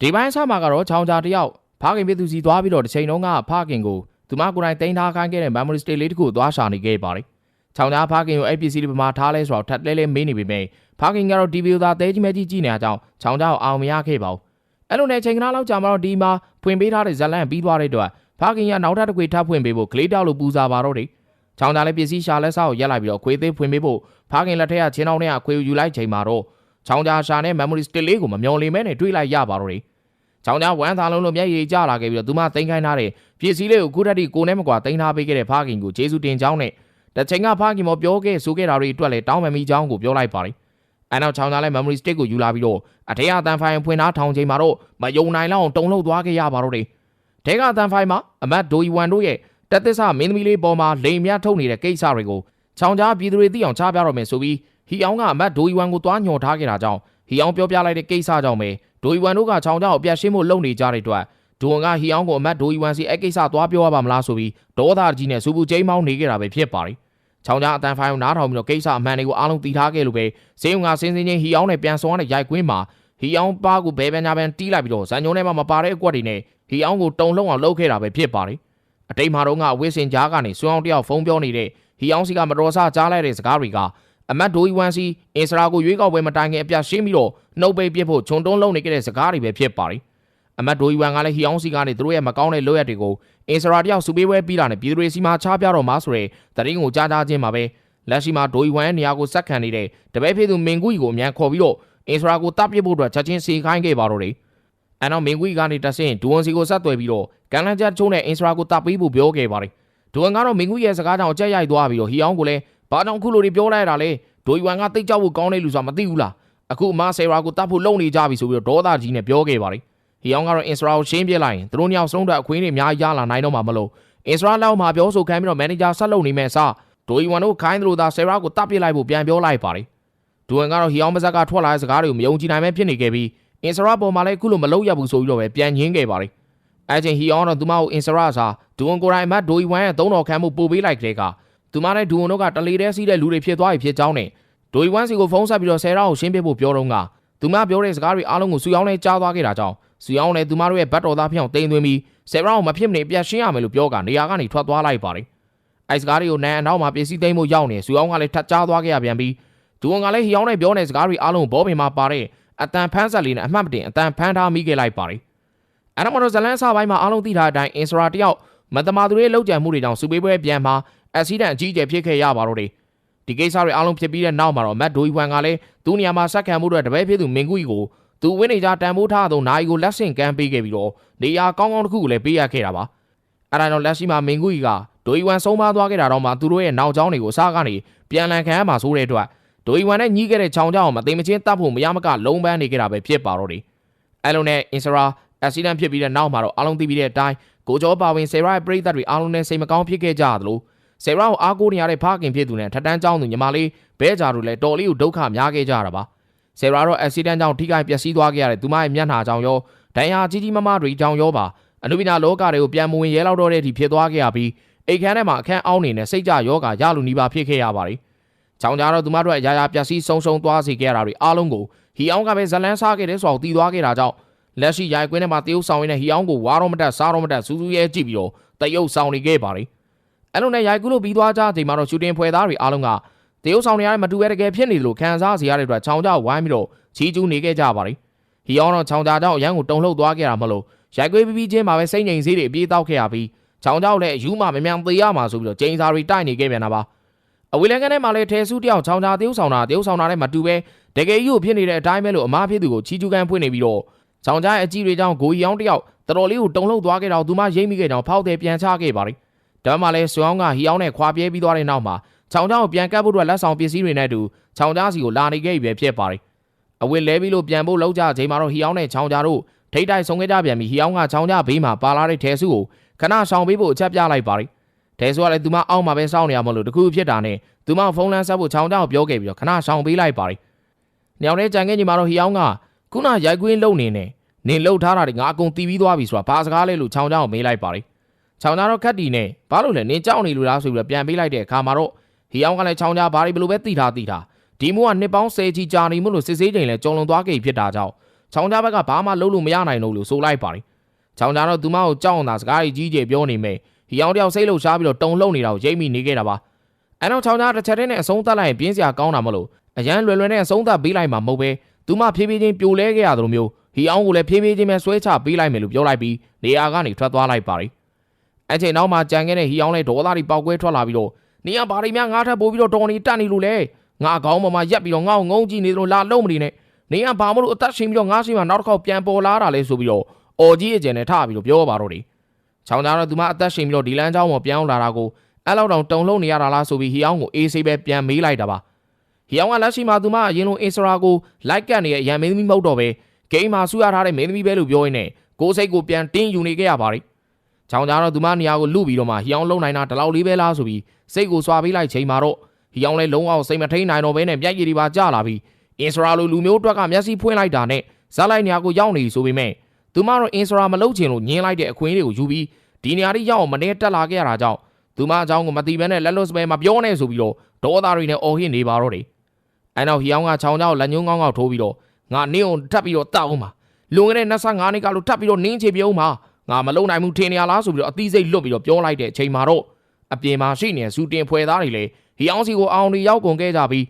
ဒီပိုင်းဆမှာကတော့ချောင်းကြားတယောက်ဖခင်ပြည်သူစီသွားပြီးတော့တစ်ချိန်လုံးကဖခင်ကိုသူမကိုယ်တိုင်တင်ထားခိုင်းခဲ့တဲ့ memory stick လေးတစ်ခုသွားရှာနေခဲ့ပါတယ်ချောင်းကြားဖခင်ကိုအဲ့ပစ္စည်းတွေပမာထားလဲဆိုတော့ထပ်လဲလဲမေးနေပေမဲ့ဖခင်ကတော့ဒီဗီဒီယိုသာတဲကြီးမဲကြီးကြည့်နေတာကြောင့်ချောင်းကြားကိုအောင်မရခဲ့ပါဘူးအဲ့လိုနဲ့ချိန်ကနားလောက်ကြာမှတော့ဒီမှာဖွင့်ပေးထားတဲ့ဇက်လန်ပြီးသွားတဲ့အတွက်ဖခင်ကနောက်ထပ်တစ်ခွေထပ်ဖွင့်ပေးဖို့ကလေးတောက်လို့ပူစားပါတော့တယ်ချောင်းကြားလည်းပစ္စည်းရှာလက်ဆောက်ကိုရက်လိုက်ပြီးတော့ခွေသေးဖွင့်ပေးဖို့ဖခင်လက်ထက်ကချင်းအောင်နဲ့အခွေကိုယူလိုက်ချိန်မှာတော့ ချောင်းကြားရှာနဲ့ memory stick လေးကိုမမျော်လင့်မဲနဲ့တွေးလိုက်ရပါတော့တယ်ချောင်းကြားဝမ်းသာလုံးလို့မျက်ရည်ကျလာခဲ့ပြီးတော့သူမသိမ်းခိုင်းထားတဲ့ပစ္စည်းလေးကိုခုထက်ထိကိုနဲ့မကွာသိမ်းထားပေးခဲ့တဲ့ဖခင်ကိုကျေးဇူးတင်ကြောင်းနဲ့တစ်ချိန်ကဖခင်မပြောခဲ့ဆိုခဲ့တာတွေအတွက်လည်းတောင်းပန်မိကြောင်းကိုပြောလိုက်ပါတယ်။အဲနောက်ချောင်းကြားလည်း memory stick ကိုယူလာပြီးတော့အထက်အတန်ဖိုင်ဖွင့်ထားထောင်ချိန်မှာတော့မယုံနိုင်လောက်အောင်တုံ့လှုပ်သွားခဲ့ရပါတော့တယ်။တဲကအတန်ဖိုင်မှာအမတ်ဒိုယီဝမ်တို့ရဲ့တက်သစ္စာမင်းသမီးလေးပေါ်မှာလိန်မြထုတ်နေတဲ့ကိစ္စတွေကိုချောင်းကြားပြည်သူတွေသိအောင်ချပြတော့မယ်ဆိုပြီး ဟီအောင်ကအမတ်ဒိုယီဝမ်ကိုတွားညှော်ထားခဲ့တာကြောင့်ဟီအောင်ပြောပြလိုက်တဲ့ကိစ္စကြောင့်ပဲဒိုယီဝမ်တို့ကချောင်းကြောင်အပြတ်ရှင်းဖို့လုပ်နေကြတဲ့အတွက်ဒိုဝန်ကဟီအောင်ကိုအမတ်ဒိုယီဝမ်စီအကိစ္စသွားပြောရပါမလားဆိုပြီးဒေါသကြီးနဲ့စူပူကျိမ်းမောင်းနေကြတာပဲဖြစ်ပါတယ်။ချောင်းကြောင်အတန်ဖိုင်ကိုနားထောင်ပြီးတော့ကိစ္စအမှန်တွေကိုအားလုံးသိထားခဲ့လို့ပဲစေယုံကစင်းစင်းချင်းဟီအောင်နဲ့ပြန်ဆောင်ရတဲ့ရိုက်ကွင်းမှာဟီအောင်ပါကိုဘဲပညာပန်တီးလိုက်ပြီးတော့ဇန်ညုံထဲမှာမပါတဲ့အကွက်တွေနဲ့ဟီအောင်ကိုတုံလုံးအောင်လှုပ်ခဲ့တာပဲဖြစ်ပါတယ်။အတိတ်မှာတော့ကဝစ်စင်ကြားကနေစွန်းအောင်တယောက်ဖုန်းပြောနေတဲ့ဟီအောင်စီကမတော်ဆကြားလိုက်တဲ့စကားတွေက အမတ်ဒိုယီဝမ်စီအစ္စရာကိုရွေးကောက်ပွဲမတိုင်ခင်အပြတ်ရှင်းပြီးတော့နှုတ်ပိတ်ပြစ်ဖို့ခြုံတုံးလုံးနေခဲ့တဲ့စကားတွေပဲဖြစ်ပါတယ်။အမတ်ဒိုယီဝမ်ကလည်းဟီအောင်စီကနေသူတို့ရဲ့မကောင်းတဲ့လုပ်ရက်တွေကိုအစ္စရာတယောက်စုပေးပွဲပြီးတာနဲ့ပြည်သူတွေစီမှာချပြတော့မှာဆိုတဲ့သတင်းကိုကြားကြားချင်းမှာပဲလက်ရှိမှာဒိုယီဝမ်ရဲ့နေရာကိုစက်ခံနေတဲ့တပည့်ဖေသူမင်ကူကြီးကိုအမြန်ခေါ်ပြီးတော့အစ္စရာကိုတပ်ပစ်ဖို့အတွက်ချက်ချင်းစီခိုင်းခဲ့ပါတော့တယ်။အဲနောက်မင်ကူကြီးကနေတဆင့်ဒူဝန်စီကိုဆက်သွယ်ပြီးတော့ကန်လန်ချက်ချုံးနဲ့အစ္စရာကိုတပ်ပေးဖို့ပြောခဲ့ပါတယ်။ဒူဝန်ကတော့မင်ကူရဲ့စကားကြောင့်အကြက်ရိုက်သွားပြီးတော့ဟီအောင်ကိုလည်း ဘာကြောင့်ခုလိုတွေပြောလိုက်ရတာလဲဒိုယီဝမ်ကတိတ်ကြောက်ဖို့ကောင်းတဲ့လူဆိုတာမသိဘူးလားအခုအမဆယ်ရာကိုတတ်ဖို့လုံနေကြပြီဆိုပြီးတော့ဒေါသကြီးနဲ့ပြောခဲ့ပါတယ်ဟီအောင်ကတော့အစ္စရာကိုရှင်းပြလိုက်ရင်သူတို့ညောင်ဆုံးတဲ့အခွင့်အရေးအများကြီးရလာနိုင်တော့မှာမလို့အစ္စရာလောက်မှာပြောဆိုခံပြီးတော့မန်နေဂျာဆက်လုပ်နေမဲ့အစားဒိုယီဝမ်တို့ခိုင်းသလိုသာဆယ်ရာကိုတတ်ပစ်လိုက်ဖို့ပြန်ပြောလိုက်ပါတယ်ဒိုဝန်ကတော့ဟီအောင်ပါဇက်ကထွက်လာတဲ့စကားတွေကိုမယုံကြည်နိုင်ပဲဖြစ်နေခဲ့ပြီးအစ္စရာပေါ်မှာလည်းအခုလိုမလုပ်ရဘူးဆိုပြီးတော့ပဲပြန်ညင်းခဲ့ပါတယ်အဲချင်းဟီအောင်တော့သူမကိုအစ္စရာစာဒိုဝန်ကိုယ်တိုင်အမတ်ဒိုယီဝမ်ရဲ့သုံးတော်ခံမှုပို့ပေးလိုက်တဲ့က သူမနဲ့ဒူဝန်တို့ကတလေတဲစီးတဲ့လူတွေဖြစ်သွားပြီဖြစ်ကြောင်းနဲ့ဒိုယီဝမ်စီကိုဖုန်းဆက်ပြီးတော့ဆယ်ရာကိုရှင်းပြဖို့ပြောတော့ကသူမပြောတဲ့စကားတွေအားလုံးကိုစူယောင်းနဲ့ကြားသွားခဲ့တာကြောင့်စူယောင်းနဲ့သူမတို့ရဲ့ဘတ်တော်သားဖြစ်အောင်တင်သွင်းပြီးဆယ်ရာကိုမဖြစ်မနေပြတ်ရှင်းရမယ်လို့ပြောကနေရာကနေထွက်သွားလိုက်ပါတယ်။အဲစကားတွေကိုနန်အနောက်မှာပစ္စည်းသိမ်းဖို့ရောက်နေစူယောင်းကလည်းထပ်ကြားသွားခဲ့ရပြန်ပြီးဒူဝန်ကလည်းဟီယောင်းနဲ့ပြောတဲ့စကားတွေအားလုံးဘောပင်မှာပါတဲ့အတန်ဖန်းဆက်လေးနဲ့အမှတ်မတင်အတန်ဖန်းထားမိခဲ့လိုက်ပါတယ်။အဲနောက်မှာတော့ဇလန်းစာပိုင်းမှာအားလုံးသိထားတဲ့အတိုင်းအင်စရာတယောက်မတမာသူတွေလောက်ကြံမှုတွေကြောင့်စူပေးပွဲပြန်မှာ အက်ဆီဒန့်အကြီးအကျယ်ဖြစ်ခဲ့ရပါတော့တယ်ဒီကိစ္စတွေအားလုံးဖြစ်ပြီးတဲ့နောက်မှာတော့မတ်ဒိုယီဝမ်ကလည်းသူ့နေရာမှာဆက်ခံမှုတွေတပည့်ဖြစ်သူမင်ကူကြီးကိုသူဝင်းနေကြတန်ဖိုးထားသောနိုင်ကိုလက်ဆင့်ကမ်းပေးခဲ့ပြီးတော့နေရာကောင်းကောင်းတစ်ခုကိုလည်းပေးရခဲ့တာပါအဲ့ဒါတော့လက်ရှိမှာမင်ကူကြီးကဒိုယီဝမ်ဆုံးပါသွားခဲ့တာတော့မှသူတို့ရဲ့နောက်ကျောင်းတွေကိုအစားကနေပြန်လည်ခံရမှာဆိုတဲ့အတွက်ဒိုယီဝမ်နဲ့ညီးခဲ့တဲ့ချောင်းချောင်းမသိမချင်းတတ်ဖို့မရမကလုံးပန်းနေခဲ့တာပဲဖြစ်ပါတော့တယ်အဲ့လိုနဲ့အင်စရာအက်ဆီဒန့်ဖြစ်ပြီးတဲ့နောက်မှာတော့အားလုံးသိပြီးတဲ့အတိုင်းကိုကျော်ပါဝင်ဆယ်ရိုက်ပရိသတ်တွေအားလုံးနဲ့စိတ်မကောင်းဖြစ်ခဲ့ကြသလို ဆယ်ရာကိုအားကိုးနေရတဲ့ဖခင်ဖြစ်သူနဲ့ထက်တန်းကျောင်းသူညီမလေးဘဲကြတို့လည်းတော်လေးကိုဒုက္ခများခဲ့ကြတာပါဆယ်ရာတော့အက်ဆီဒန့်ကြောင့်ထိခိုက်ပျက်စီးသွားခဲ့ရတဲ့သူမရဲ့မျက်နှာကြောင့်ရောဒဏ်ရာကြီးကြီးမားမားတွေကြောင့်ရောပါအနုပညာလောကတွေကိုပြန်မဝင်ရဲလောက်တော့တဲ့အထိဖြစ်သွားခဲ့ရပြီးအိတ်ခမ်းထဲမှာအခန်းအောင်းနေနဲ့စိတ်ကြယောဂါရလူနီးပါဖြစ်ခဲ့ရပါတယ်။ချောင်းကြတော့သူမတို့အရာရာပျက်စီးဆုံးရှုံးသွားစေခဲ့ရတာတွေအားလုံးကိုဟီအောင်ကပဲဇလန်းစားခဲ့တဲ့ဆိုတော့တည်သွားခဲ့တာကြောင့်လက်ရှိရိုက်ကွင်းထဲမှာတရုပ်ဆောင်ရင်းနဲ့ဟီအောင်ကိုဝါတော့မတက်စားတော့မတက်စူးစူးရဲကြည့်ပြီးတော့တရုပ်ဆောင်နေခဲ့ပါတယ် အဲ့လိုနဲ့ရိုက်ကူးလို့ပြီးသွားကြချိန်မှာတော့ရှူတင်ဖွဲသားတွေအားလုံးကတရုပ်ဆောင်တွေရတဲ့မတူရတကယ်ဖြစ်နေတယ်လို့ခံစားစေရတဲ့အတွက်ချောင်းကြဝိုင်းပြီးတော့ချီးကျူးနေခဲ့ကြပါတယ်ဟီအောင်တော့ချောင်းကြကြောင့်အရန်ကိုတုံလှုပ်သွားခဲ့တာမလို့ရိုက်ကွေးပြီးပြီးချင်းမှာပဲစိတ်ငြိမ်စေးတွေအပြေးတောက်ခဲ့ရပြီးချောင်းကြောက်လည်းအယူမှမမြန်သေးရမှာဆိုပြီးတော့ကျင်းစာတွေတိုက်နေခဲ့ပြန်တာပါအဝေးလန်ကနေမှလည်းထဲစုတယောက်ချောင်းကြတရုပ်ဆောင်တာတရုပ်ဆောင်တာနဲ့မတူပဲတကယ်ကြီးကိုဖြစ်နေတဲ့အတိုင်းပဲလို့အမားဖြစ်သူကိုချီးကျူးကန်းဖွင့်နေပြီးတော့ချောင်းကြရဲ့အကြီးတွေကြောင့်ဂိုကြီးအောင်တယောက်တော်တော်လေးကိုတုံလှုပ်သွားခဲ့တော့သူမရိမ့်မိခဲ့ကြောင်းဖောက်တယ်ပြန်ချခဲ့ပါတယ် ဒါမှလည်းဆွေအောင်ကဟီအောင်နဲ့ခွာပြဲပြီးသွားတဲ့နောက်မှာချောင်းချောင်းကိုပြန်ကပ်ဖို့အတွက်လက်ဆောင်ပစ္စည်းတွေနဲ့အတူချောင်းချောင်းစီကိုလာနေခဲ့ပြီဖြစ်ပါတယ်အဝစ်လဲပြီးလို့ပြန်ဖို့လောက်ကြချိန်မှာတော့ဟီအောင်နဲ့ချောင်းချာတို့ထိတ်တိုက်ဆုံးခဲ့ကြပြန်ပြီးဟီအောင်ကချောင်းချဘေးမှာပါလာတဲ့ထဲစုကိုခဏဆောင်ပေးဖို့အချက်ပြလိုက်ပါတယ်ထဲစုကလည်းသူမအောက်မှာပဲစောင့်နေရမလို့တခုဖြစ်တာနဲ့သူမဖုန်းလန်းဆက်ဖို့ချောင်းချောင်းပြောခဲ့ပြီးတော့ခဏဆောင်ပေးလိုက်ပါတယ်ညောင်တဲ့ကြံခဲ့ညီမှာတော့ဟီအောင်ကခုနရိုက်ကွင်းလုံနေနဲ့နင်လှုပ်ထားတာတွေငါအကုန်တီးပြီးသွားပြီဆိုတာဘာစကားလဲလို့ချောင်းချောင်းကိုမေးလိုက်ပါတယ် ချောင်းသားတော့ခက်တီနဲ့ဘာလို့လဲနင်းကြောက်နေလို့လားဆိုပြီးတော့ပြန်ပေးလိုက်တဲ့အခါမှာတော့ဟီအောင်ကလည်းချောင်းသားဘာတွေဘလို့ပဲတိထားတိထားဒီမိုးကနှစ်ပေါင်း10ချီကြာနေမှုလို့စစ်ဆေးချိန်လဲကြုံလုံသွားခဲ့ဖြစ်တာကြောင့်ချောင်းကြားဘက်ကဘာမှလုပ်လို့မရနိုင်တော့လို့ဆိုလိုက်ပါတယ်ချောင်းကြားတော့သူမကိုကြောက်အောင်သာစကားကြီးကြီးကျယ်ပြောနေမယ်ဟီအောင်တယောက်စိတ်လှုပ်ရှားပြီးတော့တုံလှုပ်နေတာကိုရိပ်မိနေခဲ့တာပါအဲတော့ချောင်းကြားတစ်ချက်တည်းနဲ့အဆုံးသတ်လိုက်ရင်ပြင်းစရာကောင်းတာမလို့အရန်လွယ်လွယ်နဲ့အဆုံးသတ်ပေးလိုက်မှာမဟုတ်ပဲသူမဖြည်းဖြည်းချင်းပြိုလဲခဲ့ရသလိုမျိုးဟီအောင်ကိုလည်းဖြည်းဖြည်းချင်းပဲဆွဲချပေးလိုက်မယ်လို့ပြောလိုက်ပြီးနေရာကနေထွက်သွားလိုက်ပါတယ် အချိန်နောက်မှာကြံခဲ့တဲ့ဟီအောင်လည်းဒေါသတွေပေါက်ကွဲထွက်လာပြီးတော့နေရဘာတွေများငါထပ်ပို့ပြီးတော့တော်နေတက်နေလို့လေငါအကောင်းပေါ်မှာရက်ပြီးတော့ငါ့ကိုငုံကြည့်နေသလိုလာလုံးမနေနဲ့နေရဘာမလို့အသက်ရှင်ပြီးတော့ငါရှိမှနောက်တစ်ခေါက်ပြန်ပေါ်လာတာလဲဆိုပြီးတော့အော်ကြီးအကျယ်နဲ့ထပြီးတော့ပြောပါတော့တယ်ချောင်းသားတော့သူမအသက်ရှင်ပြီးတော့ဒီလမ်းကြောင်းပေါ်ပြောင်းလာတာကိုအဲ့လောက်တောင်တုံလုံးနေရတာလားဆိုပြီးဟီအောင်ကိုအေးဆေးပဲပြန်မေးလိုက်တာပါဟီအောင်ကလက်ရှိမှာသူမအရင်လိုအင်စရာကိုလိုက်ကတ်နေရဲ့ရန်မင်းသမီးမဟုတ်တော့ပဲဂိမ်းမှာဆူရထားတဲ့မင်းသမီးပဲလို့ပြောရင်းနဲ့ကိုယ်စိတ်ကိုပြန်တင်းယူနေခဲ့ရပါတယ် ချောင်းသားတော့သူမနေရာကိုလူပြီးတော့မှဟီအောင်လုံနိုင်တာဒီလောက်လေးပဲလားဆိုပြီးစိတ်ကိုစွာပေးလိုက်ချိန်မှာတော့ဟီအောင်လည်းလုံးဝစိတ်မထိန်နိုင်တော့ဘဲနဲ့မျက်ရည်တွေပါကျလာပြီးအင်စရာလိုလူမျိုးအတွက်ကမျက်စိဖွင့်လိုက်တာနဲ့ဇက်လိုက်နေရာကိုရောက်နေပြီဆိုပေမဲ့သူမတော့အင်စရာမလုပ်ချင်လို့ညင်းလိုက်တဲ့အခွင့်အရေးတွေကိုယူပြီးဒီနေရာလေးရောက်အောင်မနေတက်လာခဲ့ရတာကြောင့်သူမအကြောင်းကိုမသိဘဲနဲ့လက်လွတ်စပဲမပြောနဲ့ဆိုပြီးတော့ဒေါသတွေနဲ့အော်ဟစ်နေပါတော့တယ်အဲနောက်ဟီအောင်ကချောင်းကြောက်လက်ညှိုးကောင်းကောက်ထိုးပြီးတော့ငါနင်းအောင်ထပ်ပြီးတော့တောက်အောင်ပါလွန်ခဲ့တဲ့25နှစ်ကလို့ထပ်ပြီးတော့နင်းချေပြုံးပါ ငါမလုံနိုင်ဘူးထင်နေရလားဆိုပြီးတော့အသီးစိတ်လွတ်ပြီးတော့ပြောလိုက်တဲ့အချိန်မှာတော့အပြင်မှာရှိနေတဲ့စူတင်ဖွဲသားတွေလည်းဟီအောင်စီကိုအောင်တွေရောက်ကုန်ခဲ့ကြပြီး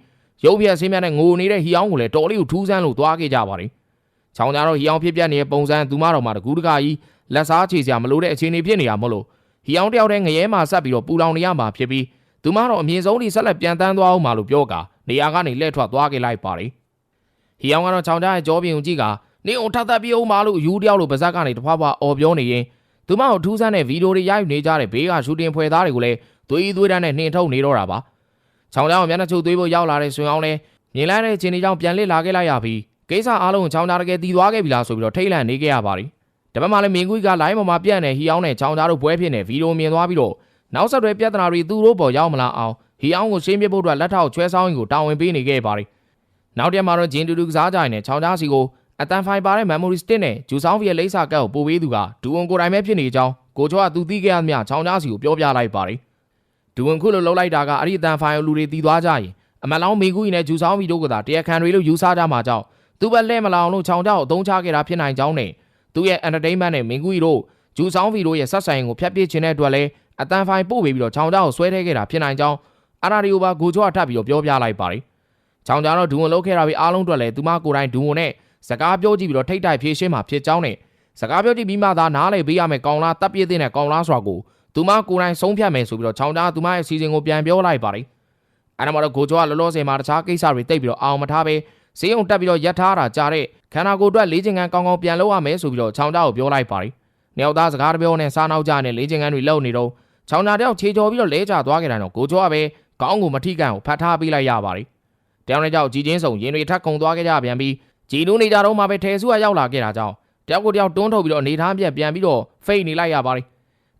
ရုပ်ပြက်ဆင်းပြတဲ့ငိုနေတဲ့ဟီအောင်ကိုလည်းတော်လေးကိုထူးဆန်းလို့သွားခဲ့ကြပါတယ်။ချောင်းကြတော့ဟီအောင်ဖြစ်ပြနေတဲ့ပုံစံသူမတော်မှာတကူးတကာကြီးလက်စားချေစရာမလိုတဲ့အခြေအနေဖြစ်နေရမလို့ဟီအောင်တယောက်တည်းငရဲမှာဆက်ပြီးတော့ပူလောင်နေရမှာဖြစ်ပြီးသူမတော်အမြင့်ဆုံးထိဆက်လက်ပြန်တန်းသွားအောင်မလို့ပြောကာနေရာကနေလှည့်ထွက်သွားခဲ့လိုက်ပါတယ်။ဟီအောင်ကတော့ချောင်းကြရဲ့ကြောပြင်ကိုကြည့်က နေအောင်ထပ်သပ်ပြီးအောင်မလို့ယူတယောက်လိုပါဇက်ကနေတဖွာဖွာအော်ပြောနေရင်သူမကိုထူးဆန်းတဲ့ဗီဒီယိုတွေရိုက်နေကြတဲ့ဘေးကရှူတင်ဖွဲသားတွေကိုလည်းသွေးသွေးတန်းနဲ့နှင်ထုတ်နေတော့တာပါ။ချောင်းကြောင်မျက်နှာချုပ်သွေးဖို့ရောက်လာတဲ့ဆွေအောင်လည်းမြင်လိုက်တဲ့ချင်းဒီကြောင့်ပြန်လစ်လာခဲ့လိုက်ရပြီးကိစ္စအားလုံးချောင်းသားတကယ်တည်သွားခဲ့ပြီလားဆိုပြီးတော့ထိတ်လန့်နေခဲ့ရပါတယ်။တပတ်မှလည်းမင်းကွီကလိုင်းပေါ်မှာပြန့်နေဟီအောင်နဲ့ချောင်းသားတို့ပွဲဖြစ်နေဗီဒီယိုမြင်သွားပြီးတော့နောက်ဆက်တွဲပြဿနာတွေသူတို့ပေါ်ရောက်မလာအောင်ဟီအောင်ကိုရှင်းပြဖို့အတွက်လက်ထောက်ချွဲဆောင်ရင်ကိုတာဝန်ပေးနေခဲ့ပါတယ်။နောက်တရက်မှာတော့ဂျင်းတူတူကစားကြရင်နဲ့ချောင်းသားစီကို အတန်ဖိုင်ပါတဲ့ memory stick နဲ့ဂျူဆောင်ဖီရဲ့လိပ်စာကတ်ကိုပို့ပေးသူကဒူဝန်ကိုယ်တိုင်ပဲဖြစ်နေကြောင်းကိုချောကသူသိခဲ့ရသမျှချောင်းသားစီကိုပြောပြလိုက်ပါတယ်။ဒူဝန်ခုလိုလှုပ်လိုက်တာကအဲ့ဒီအတန်ဖိုင်ကိုလူတွေတီးသွားကြရင်အမလောင်းမင်းကူကြီးနဲ့ဂျူဆောင်ဖီတို့ကသာတရားခံတွေလို့ယူဆကြမှာကြောင့်သူပဲလဲမလောင်လို့ချောင်းသားကိုအသုံးချခဲ့တာဖြစ်နိုင်ကြောင်းနဲ့သူရဲ့ entertainment နဲ့မင်းကူကြီးတို့ဂျူဆောင်ဖီတို့ရဲ့ဆက်ဆိုင်ကိုဖျက်ပစ်ခြင်းတဲ့အတွက်လည်းအတန်ဖိုင်ပို့ပေးပြီးတော့ချောင်းသားကိုဆွဲထဲခဲ့တာဖြစ်နိုင်ကြောင်းအရာဒီယိုပါကိုချောကထပ်ပြီးတော့ပြောပြလိုက်ပါတယ်။ချောင်းသားတော့ဒူဝန်လှုပ်ခဲ့တာပြီးအားလုံးအတွက်လည်းသူမကိုယ်တိုင်ဒူဝန်နဲ့ စကားပြောကြည့်ပြီးတော့ထိတ်တိုက်ဖြေရှင်းမှာဖြစ်ကြောင်းနဲ့စကားပြောကြည့်ပြီးမှသာနားလေပေးရမယ်ကောင်းလားတပ်ပြည့်တဲ့နဲ့ကောင်းလားဆိုတာကိုသူမကိုယ်တိုင်ဆုံးဖြတ်မယ်ဆိုပြီးတော့ချောင်းသားသူမရဲ့အစီအစဉ်ကိုပြန်ပြောလိုက်ပါတယ်။အဲ့ဒါမှတော့ကိုကျော်ကလောလောဆယ်မှာတခြားကိစ္စတွေတိတ်ပြီးတော့အောင်မထားပဲဈေးုံတက်ပြီးတော့ရက်ထားတာကြားတဲ့ခန္ဓာကိုယ်အတွက်လေးချင်ကန်ကောင်းကောင်းပြန်လုပ်ရမယ်ဆိုပြီးတော့ချောင်းသားကိုပြောလိုက်ပါတယ်။နှစ်ယောက်သားစကားတပြောနဲ့စားနောက်ကြနဲ့လေးချင်ကန်တွေလုပ်နေတော့ချောင်းသားတယောက်ခြေချော်ပြီးတော့လဲကျသွားခဲ့တယ်တော့ကိုကျော်ကပဲကောင်းကိုမထိကန်ကိုဖတ်ထားပေးလိုက်ရပါတယ်။တယောက်နဲ့ကြောက်ကြီးချင်းဆောင်ရင်တွေထပ်ခုံသွားခဲ့ကြပြန်ပြီး ကြည်နူးနေကြတော့မှပဲထဲဆူကရောက်လာခဲ့တာကြောင့်တယောက်ကိုတယောက်တွန်းထုတ်ပြီးတော့အနေထားပြက်ပြန်ပြီးတော့ဖိတ်နေလိုက်ရပါတယ်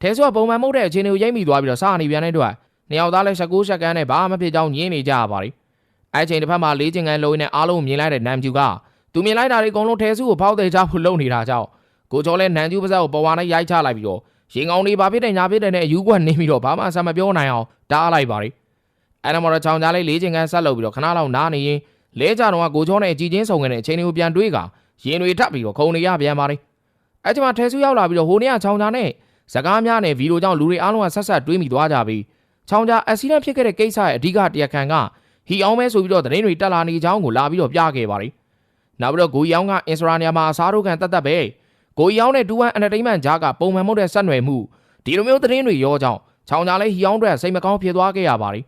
ထဲဆူကပုံမှန်မဟုတ်တဲ့အခြေအနေကိုရိပ်မိသွားပြီးတော့စားနေပြန်တဲ့အတွက်နှစ်ယောက်သားလည်းရှက်ကူးရှက်ကန်းနဲ့ဘာမှမဖြစ်ကြောင်းညင်းနေကြရပါတယ်အဲချိန်တစ်ဖက်မှာလေးချင်ကန်လုံးနဲ့အားလုံးမြင်လိုက်တဲ့နမ်ကျူကသူမြင်လိုက်တာတွေအကုန်လုံးထဲဆူကိုဖောက်သေးချဖို့လုပ်နေတာကြောင့်ကိုကျော်လည်းနမ်ကျူပါဇက်ကိုပေါ်ဝါနဲ့ရိုက်ချလိုက်ပြီးတော့ရင်ကောင်းလေးဘာဖြစ်တဲ့ညာဖြစ်တဲ့နဲ့အယူကွက်နေပြီးတော့ဘာမှအဆမပြောနိုင်အောင်တားလိုက်ပါတယ်အဲ့ဒါမှတော့ချောင်းကြားလေးလေးချင်ကန်ဆက်လုပ်ပြီးတော့ခဏလောက်နားနေရင် လဲကြတော့ကကိုချောနဲ့အကြည့်ချင်းဆုံခဲ့တဲ့အချိန်တွေကိုပြန်တွေးကရင်တွေထပ်ပြီးတော့ခုံနေရပြန်ပါတယ်အဲ့ဒီမှာထဲဆူရောက်လာပြီးတော့ဟိုနေ့ကချောင်းချာနဲ့စကားများနဲ့ဗီဒီယိုကြောင့်လူတွေအားလုံးကဆက်ဆက်တွေးမိသွားကြပြီးချောင်းချာအက်ဆီဒန့်ဖြစ်ခဲ့တဲ့ကိစ္စရဲ့အဓိကတရားခံကဟီအောင်မဲဆိုပြီးတော့သတင်းတွေတက်လာနေကြောင်းကိုလာပြီးတော့ပြခဲ့ပါတယ်နောက်ပြီးတော့ဂိုယောင်းကအင်စရာနီယာမှာအစားထိုးခံတတ်တတ်ပဲဂိုယောင်းနဲ့တူဝမ်အန်တာတိန်မန့်ဂျားကပုံမှန်မဟုတ်တဲ့ဆက်နွယ်မှုဒီလိုမျိုးသတင်းတွေရောကြောင်းချောင်းချာလဲဟီအောင်အတွက်စိတ်မကောင်းဖြစ်သွားခဲ့ရပါတယ်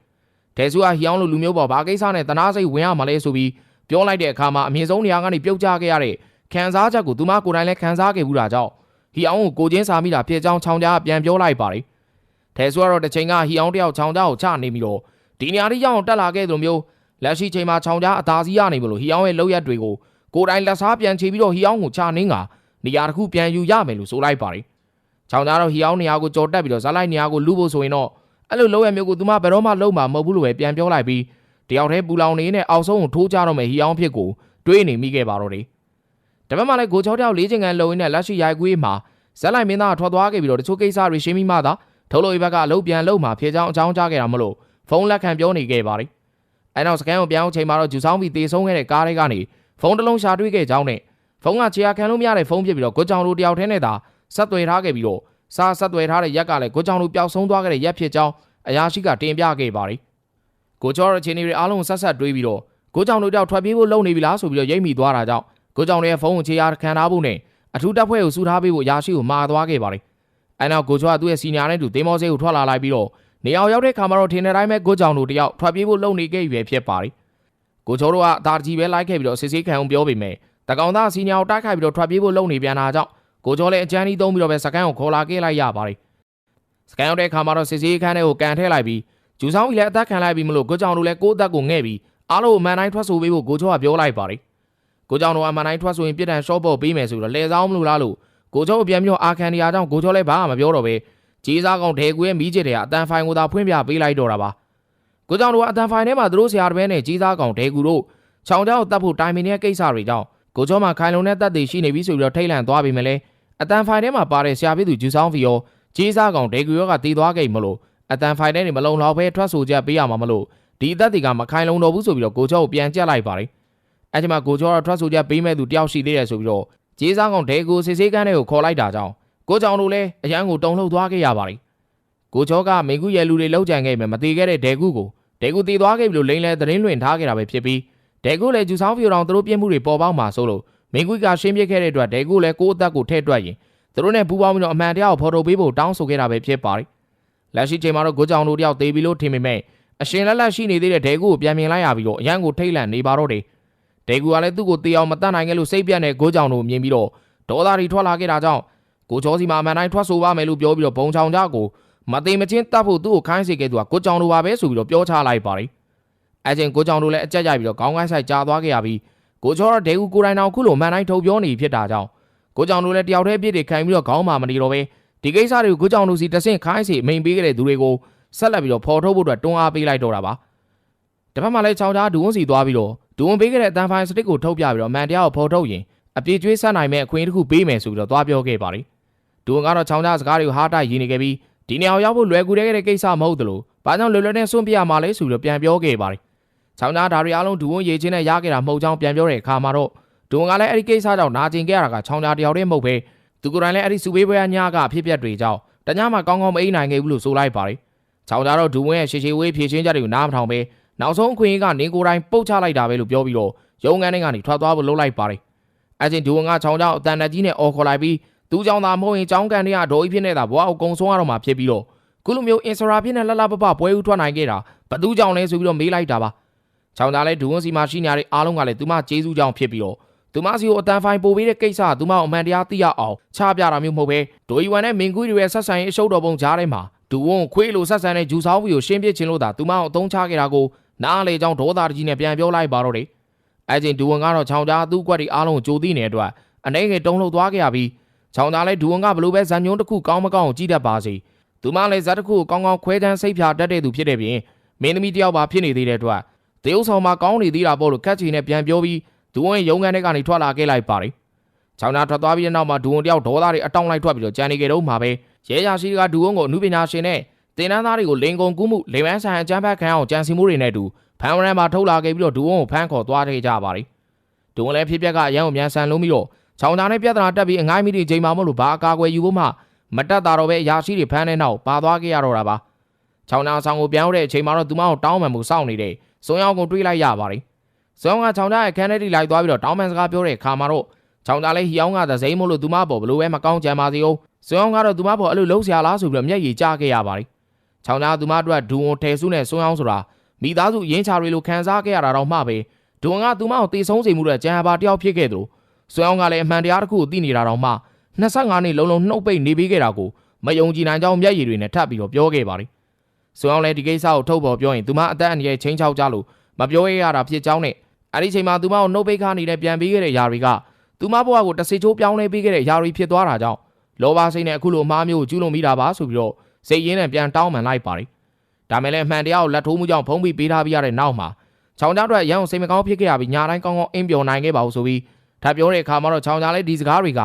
ဒဲဆူကဟီအောင်လိုလူမျိုးပေါ်ဘာကိစ္စနဲ့တနာစိတ်ဝင်ရမှာလဲဆိုပြီးပြောလိုက်တဲ့အခါမှာအမြင့်ဆုံးနေရာကနေပြုတ်ကျခဲ့ရတဲ့ခံစားချက်ကိုသူမကိုယ်တိုင်လည်းခံစားခဲ့ဘူးတာကြောင့်ဟီအောင်ကိုကိုချင်းစာမိတာဖြစ်ကြောင်းချောင်းကြားပြန်ပြောလိုက်ပါတယ်။ထဲဆိုတော့တစ်ချိန်ကဟီအောင်တယောက်ချောင်းကြားကိုချနေပြီးတော့ဒီနေရာထိရောက်တက်လာခဲ့သလိုမျိုးလက်ရှိချိန်မှာချောင်းကြားအသာစီးရနေမလို့ဟီအောင်ရဲ့လောက်ရက်တွေကိုကိုယ်တိုင်လက်စားပြန်ချပြီးတော့ဟီအောင်ကိုချနှင်းကနေရာတစ်ခုပြန်ယူရမယ်လို့ဆိုလိုက်ပါတယ်။ချောင်းကြားတော့ဟီအောင်နေရာကိုကြော်တက်ပြီးတော့ဇာလိုက်နေရာကိုလူဖို့ဆိုရင်တော့ အဲ့လိုလောက်ရက်မျိုးကိုသူမဘယ်တော့မှလုံမှာမဟုတ်ဘူးလို့ပဲပြန်ပြောလိုက်ပြီးတယောက်တည်းပူလောင်နေနဲ့အောက်ဆုံးကိုထိုးကြတော့မယ်ဟီအောင်ဖြစ်ကိုတွေးနေမိခဲ့ပါတော့တယ်။တပတ်မှလည်းကိုချောတယောက်လေးချင်ကန်လုံရင်းနဲ့လက်ရှိရိုက်ကွေးမှာဇက်လိုက်မင်းသားထွက်သွားခဲ့ပြီးတော့တချို့ကိစ္စတွေရှင်းပြီးမှသာထုတ်လို့ဘက်ကအလုပ်ပြန်လုပ်မှာဖြစ်ကြောင်းအကြောင်းကြားခဲ့တာမလို့ဖုန်းလက်ခံပြောနေခဲ့ပါတယ်။အဲနောက်စကန်ကိုပြန်အောင်ချိန်မှာတော့ဂျူဆောင်ပြီးတေဆုံးခဲ့တဲ့ကားတွေကနေဖုန်းတစ်လုံးရှာတွေ့ခဲ့ကြောင်းနဲ့ဖုန်းကခြေရခံလို့မရတဲ့ဖုန်းဖြစ်ပြီးတော့ကိုကြောင်တို့တယောက်တည်းနဲ့သာဆက်သွယ်ထားခဲ့ပြီးတော့ စာဆက်သွယ်ထားတဲ့ရက်ကလည်းကိုကြောင်တို့ပျောက်ဆုံးသွားခဲ့တဲ့ရက်ဖြစ်ကြောင်းအရာရှိကတင်ပြခဲ့ပါတယ်ကိုကျော်ရဲ့အခြေအနေတွေအားလုံးဆက်ဆက်တွေးပြီးတော့ကိုကြောင်တို့တယောက်ထွက်ပြေးဖို့လုပ်နေပြီလားဆိုပြီးတော့ရိပ်မိသွားတာကြောင့်ကိုကြောင်ရဲ့ဖုန်းကိုခြေရခံထားဖို့နဲ့အထူးတပ်ဖွဲ့ကိုစူထားပေးဖို့အရာရှိကိုမှာသွားခဲ့ပါတယ်အဲနောက်ကိုကျော်ကသူ့ရဲ့စီနီယာနဲ့တူဒေမောဆေးကိုထွက်လာလိုက်ပြီးတော့နေအောင်ရောက်တဲ့ခါမှာတော့ထင်တဲ့အတိုင်းပဲကိုကြောင်တို့တယောက်ထွက်ပြေးဖို့လုပ်နေခဲ့ရွယ်ဖြစ်ပါတယ်ကိုကျော်တို့ကအသာကြီးပဲလိုက်ခဲ့ပြီးတော့စစ်ဆေးခံအောင်ပြောပေမဲ့တကောင်သားစီနီယာကိုတိုက်ခိုက်ပြီးတော့ထွက်ပြေးဖို့လုပ်နေပြန်တာကြောင့် ကိုကျော်လည်းအကြမ်းကြီးသုံးပြီးတော့ပဲစကန်ကိုခေါ်လာခဲ့လိုက်ရပါတယ်စကန်ရောက်တဲ့အခါမှာတော့စစ်စည်းခန်းထဲကိုကန်ထည့်လိုက်ပြီးဂျူဆောင်ကြီးလည်းအသက်ခံလိုက်ပြီးမလို့ကိုကျောင်းတို့လည်းကိုအသက်ကိုငဲ့ပြီးအားလုံးအမှန်တိုင်းထွက်ဆိုပေးဖို့ကိုကျော်ကပြောလိုက်ပါတယ်ကိုကျောင်းတို့အမှန်တိုင်းထွက်ဆိုရင်ပြည်တန်ရှော့ပေါ်ပေးမယ်ဆိုတော့လဲဆောင်မလို့လားလို့ကိုကျော်ပြန်ပြီးတော့အာခံနေရအောင်ကိုကျော်လည်းဘာမှမပြောတော့ပဲကြီးစားကောင်ဒေကူရဲ့မိကျစ်တွေကအတန်ဖိုင်ကိုသာဖွင့်ပြပေးလိုက်တော့တာပါကိုကျောင်းတို့ကအတန်ဖိုင်ထဲမှာသူတို့ဆရာတပည့်နဲ့ကြီးစားကောင်ဒေကူတို့ချောင်းချောင်းတတ်ဖို့တိုင်မင်းရဲ့ကိစ္စတွေကြောင့်ကိုကျော်မှာခိုင်လုံတဲ့တက်တည်ရှိနေပြီဆိုပြီးတော့ထိတ်လန့်သွားပြီမလဲ။ အတန်ဖိုင်ထဲမှာပါတဲ့ဆရာပြည့်သူဂျူဆောင်ဖီယောကြီးစားကောင်ဒဲကူရောကတည်သွားခဲ့မလို့အတန်ဖိုင်ထဲနေမလုံလောက်ပဲထွက်ဆိုချက်ပေးရမှာမလို့ဒီအသက်တွေကမခိုင်လုံတော့ဘူးဆိုပြီးတော့ကိုကျော်ကိုပြန်ကြက်လိုက်ပါတယ်အဲ့ဒီမှာကိုကျော်ကထွက်ဆိုချက်ပေးမဲ့သူတယောက်ရှိသေးတယ်ဆိုပြီးတော့ကြီးစားကောင်ဒဲကူစစ်ဆေးကန်းတွေကိုခေါ်လိုက်တာကြောင့်ကိုကြောင်တို့လည်းအရန်ကိုတုံလှုပ်သွားခဲ့ရပါတယ်ကိုကျော်ကမင်းကူရဲ့လူတွေလောက်ကြံခဲ့မယ်မသေးခဲ့တဲ့ဒဲကူကိုဒဲကူတည်သွားခဲ့ပြီလို့လိန်လဲသတင်းလွင်ထားခဲ့တာပဲဖြစ်ပြီးဒဲကူလည်းဂျူဆောင်ဖီယောတော်သူတို့ပြင်းမှုတွေပေါ်ပေါက်မှာဆိုလို့ မင်းကူကရှင်းပြခဲ့တဲ့အတွက်ဒဲကူလည်းကိုယ့်အသက်ကိုထဲ့တွက်ရင်သူတို့နဲ့ပူးပေါင်းပြီးတော့အမှန်တရားကိုဖော်ထုတ်ပေးဖို့တောင်းဆိုခဲ့တာပဲဖြစ်ပါတယ်လက်ရှိချိန်မှာတော့ကိုကြောင်တို့တယောက်သေးပြီလို့ထင်ပေမဲ့အရှင်လက်လက်ရှိနေသေးတဲ့ဒဲကူကိုပြန်မြင်လိုက်ရပြီးတော့အရန်ကိုထိတ်လန့်နေပါတော့တယ်ဒဲကူကလည်းသူ့ကိုတေအောင်မတတ်နိုင်ခဲ့လို့စိတ်ပြတ်တဲ့ကိုကြောင်တို့မြင်ပြီးတော့ဒေါသတွေထွက်လာခဲ့တာကြောင့်ကိုချောစီမှာအမှန်တိုင်းထွက်ဆိုပါမယ်လို့ပြောပြီးတော့ဘုံချောင်ကြကိုမသိမချင်းတတ်ဖို့သူ့ကိုခိုင်းစေခဲ့သူကကိုကြောင်တို့ပါပဲဆိုပြီးတော့ပြောချလိုက်ပါတယ်အဲချိန်ကိုကြောင်တို့လည်းအကြက်ကြိုက်ပြီးတော့ခေါင်းကိုင်းဆိုင်ကြာသွားခဲ့ရပြီး ကိုချောတော့ဒဲကူကိုယ်တိုင်တော်ခုလိုမှန်တိုင်းထုတ်ပြောနေဖြစ်တာကြောင့်ကိုကြောင်တို့လည်းတယောက်တည်းပြစ်တွေခံပြီးတော့ခေါင်းမှာမနေတော့ပဲဒီကိစ္စတွေကိုကိုကြောင်တို့စီတဆင့်ခိုင်းစီအမိန်ပေးခဲ့တဲ့သူတွေကိုဆက်လက်ပြီးတော့ဖော်ထုတ်ဖို့အတွက်တွန်းအားပေးလိုက်တော့တာပါတစ်ဖက်မှာလည်းချောင်းသားဒူဝွန်းစီသွားပြီးတော့ဒူဝွန်းပေးခဲ့တဲ့အတန်ဖိုင်စတစ်ကိုထုတ်ပြပြီးတော့အမှန်တရားကိုဖော်ထုတ်ရင်အပြေးကျွေးဆက်နိုင်မဲ့အခွင့်အရေးတစ်ခုပေးမယ်ဆိုပြီးတော့သွားပြောခဲ့ပါတယ်ဒူဝွန်းကတော့ချောင်းသားစကားတွေကိုဟားတိုက်ရင်းနေခဲ့ပြီးဒီနေရာရောက်ဖို့လွယ်ကူတဲ့ကိစ္စမဟုတ်သလိုဘာကြောင့်လွယ်လွယ်နဲ့စွန့်ပြရမှာလဲဆိုပြီးတော့ပြန်ပြောခဲ့ပါတယ် ချောင်းသားဒါတွေအားလုံးဒူဝွန်းရေးချင်းနဲ့ရခဲ့တာမဟုတ်ကြောင်းပြန်ပြောတဲ့အခါမှာတော့ဒူဝွန်းကလည်းအဲ့ဒီကိစ္စကြောင့်နာကျင်ခဲ့ရတာကချောင်းသားတယောက်တည်းမဟုတ်ပဲသူကိုယ်တိုင်လည်းအဲ့ဒီစုပေးပွဲညကအဖြစ်ပြက်တွေကြောင့်တညမှာကောင်းကောင်းမအိပ်နိုင်ခဲ့ဘူးလို့ဆိုလိုက်ပါတယ်ချောင်းသားတော့ဒူဝင်းရဲ့ရှေရှေဝေးဖြည့်ချင်းချက်တွေကိုနားမထောင်ပဲနောက်ဆုံးအခွင့်အရေးကနေကိုယ်တိုင်ပုတ်ချလိုက်တာပဲလို့ပြောပြီးတော့ရုံငန်းထဲကနေထွက်သွားဖို့လုပ်လိုက်ပါတယ်။အဲချင်းဒူဝင်းကချောင်းကြောင်အတန်တက်ကြီးနဲ့အော်ခေါ်လိုက်ပြီးသူ့ကြောင့်သာမဟုတ်ရင်ចောင်းကန်တွေကဒေါ်ကြီးဖြစ်နေတာဘွားကိုကုံဆုံးရတော့မှဖြစ်ပြီးတော့ခုလိုမျိုးအင်စရာဖြစ်နေလှလှပပပွဲဦးထွက်နိုင်ခဲ့တာဘသူကြောင့်လဲဆိုပြီးတော့မေးလိုက်တာပါ။ ချောင်းသားလည်းဒူဝင်းစီမှာရှိနေရတဲ့အားလုံးကလည်းသူမကျေးဇူးကြောင့်ဖြစ်ပြီးတော့သူမစီကိုအတန်ဖိုင်ပို့ပေးတဲ့ကိစ္စကသူမအမှန်တရားသိရအောင်ချပြတာမျိုးမဟုတ်ပဲဒိုယီဝမ်နဲ့မင်ကွီတွေရဲ့ဆက်ဆံရေးအရှုပ်တော်ပုံကြားထဲမှာဒူဝွန်ခွေးလိုဆက်ဆံတဲ့ဂျူဆောင်းဗီကိုရှင်းပြခြင်းလို့သာသူမအောင်အသုံးချခဲ့တာကိုနားလေကြောင်းဒေါသတကြီးနဲ့ပြန်ပြောလိုက်ပါတော့တယ်။အဲချင်းဒူဝွန်ကတော့ချောင်းကြားသူ့ကွက်ဒီအားလုံးကိုကြိုသိနေတဲ့အတွက်အနေငယ်တုံးလှုပ်သွားခဲ့ရပြီးချောင်းသားလည်းဒူဝွန်ကဘလို့ပဲဇန်ညုံတစ်ခုကောင်းမကောင်းကိုကြည့်တတ်ပါစေ။သူမလည်းဇက်တစ်ခုကိုကောင်းကောင်းခွဲတန်းစိတ်ဖြာတတ်တဲ့သူဖြစ်တဲ့ပြင်မင်းသမီးတယောက်ပါဖြစ်နေသေးတဲ့အတွက် တေဥဆောင်မှာကောင်းနေသေးတာပေါ့လို့ကတ်ချီနဲ့ပြန်ပြောပြီးဒူဝွန်ရုံးခန်းထဲကနေထွက်လာခဲ့လိုက်ပါတယ်။ချောင်းသားထွက်သွားပြီးတဲ့နောက်မှာဒူဝွန်တယောက်ဒေါသတွေအတောင်းလိုက်ထွက်ပြီးတော့ကြံနေကြတော့မှာပဲရဲရရှိကဒူဝွန်ကိုအမှုပညာရှင်နဲ့တင်နန်းသားတွေကိုလင်ကုံကူးမှုလေမန်းဆိုင်အကြမ်းဖက်ခံအောင်ကြံစီမှုတွေနဲ့တူဖန်ဝရန်မှာထုတ်လာခဲ့ပြီးတော့ဒူဝွန်ကိုဖမ်းခေါ်သွားခဲ့ကြပါတယ်။ဒူဝွန်လည်းဖြစ်ပျက်ကအရန်ကိုမြန်ဆန်လုံးပြီးတော့ချောင်းသားနဲ့ပြဿနာတက်ပြီးအငိုင်းမိတွေချိန်မှမလို့ဘာအကာအကွယ်ယူဖို့မှမတက်တာတော့ပဲအရာရှိတွေဖမ်းတဲ့နောက်ပါသွားခဲ့ရတော့တာပါ။ချောင်းသားဆောင်ကိုပြန်ရောက်တဲ့အချိန်မှာတော့သူမကိုတောင်းပန်မှုစောင့်နေတဲ့ ဇွန်ရောက်ကိုတွေးလိုက်ရပါတယ်။ဇွန်ကချောင်းသားရဲ့ခန်းထဲထိလိုက်သွားပြီးတော့တောင်းပန်စကားပြောတဲ့အခါမှာတော့ချောင်းသားလည်းဟီအောင်ကသစိမ်းမို့လို့သူမပေါ်ဘလို့ပဲမကောင်းကြံပါစေအောင်ဇွန်ကတော့သူမပေါ်အဲ့လိုလှုပ်ရှားလားဆိုပြီးတော့မျက်ရည်ကျခဲ့ရပါတယ်။ချောင်းသားသူမတို့ကဒူဝွန်ထဲစုနဲ့ဇွန်အောင်ဆိုတာမိသားစုရင်းချတွေလိုခံစားခဲ့ရတာတော့မှပဲဒူဝွန်ကသူမကိုတေဆုံးစေမှုတဲ့ကြံပါတယောက်ဖြစ်ခဲ့သလိုဇွန်အောင်ကလည်းအမှန်တရားတစ်ခုကိုသိနေတာတော့မှ25နှစ်လုံးလုံးနှုတ်ပိတ်နေပေးခဲ့တာကိုမယုံကြည်နိုင်ကြောင်းမျက်ရည်တွေနဲ့ထပ်ပြီးတော့ပြောခဲ့ပါတယ်။ ဇွန်အောင်လည်းဒီကိစ္စကိုထုတ်ဖော်ပြောရင်သူမအသက်အန္တရာယ်ချင်းချောက်ကြလို့မပြောရရတာဖြစ်ကြောင်းနဲ့အဲ့ဒီချိန်မှာသူမကိုနှုတ်ပိတ်ခါနေတဲ့ပြန်ပေးခဲ့တဲ့ຢာတွေကသူမဘဝကိုတဆိချိုးပြောင်းလဲပေးခဲ့တဲ့ຢာတွေဖြစ်သွားတာကြောင့်လောဘစိတ်နဲ့အခုလိုအမားမျိုးကိုကျူးလွန်မိတာပါဆိုပြီးတော့စိတ်ရင်းနဲ့ပြန်တောင်းပန်လိုက်ပါတယ်။ဒါမဲ့လည်းအမှန်တရားကိုလက်ထိုးမှုကြောင့်ဖုံးပြီးပေးထားပြရတဲ့နောက်မှာချောင်းကြားအတွက်ရန်အောင်စိတ်မကောင်းဖြစ်ခဲ့ရပြီးညာတိုင်းကောင်းကောင်းအင်းပြော်နိုင်ခဲ့ပါဘူးဆိုပြီးထပ်ပြောတဲ့အခါမှာတော့ချောင်းကြားလည်းဒီစကားတွေက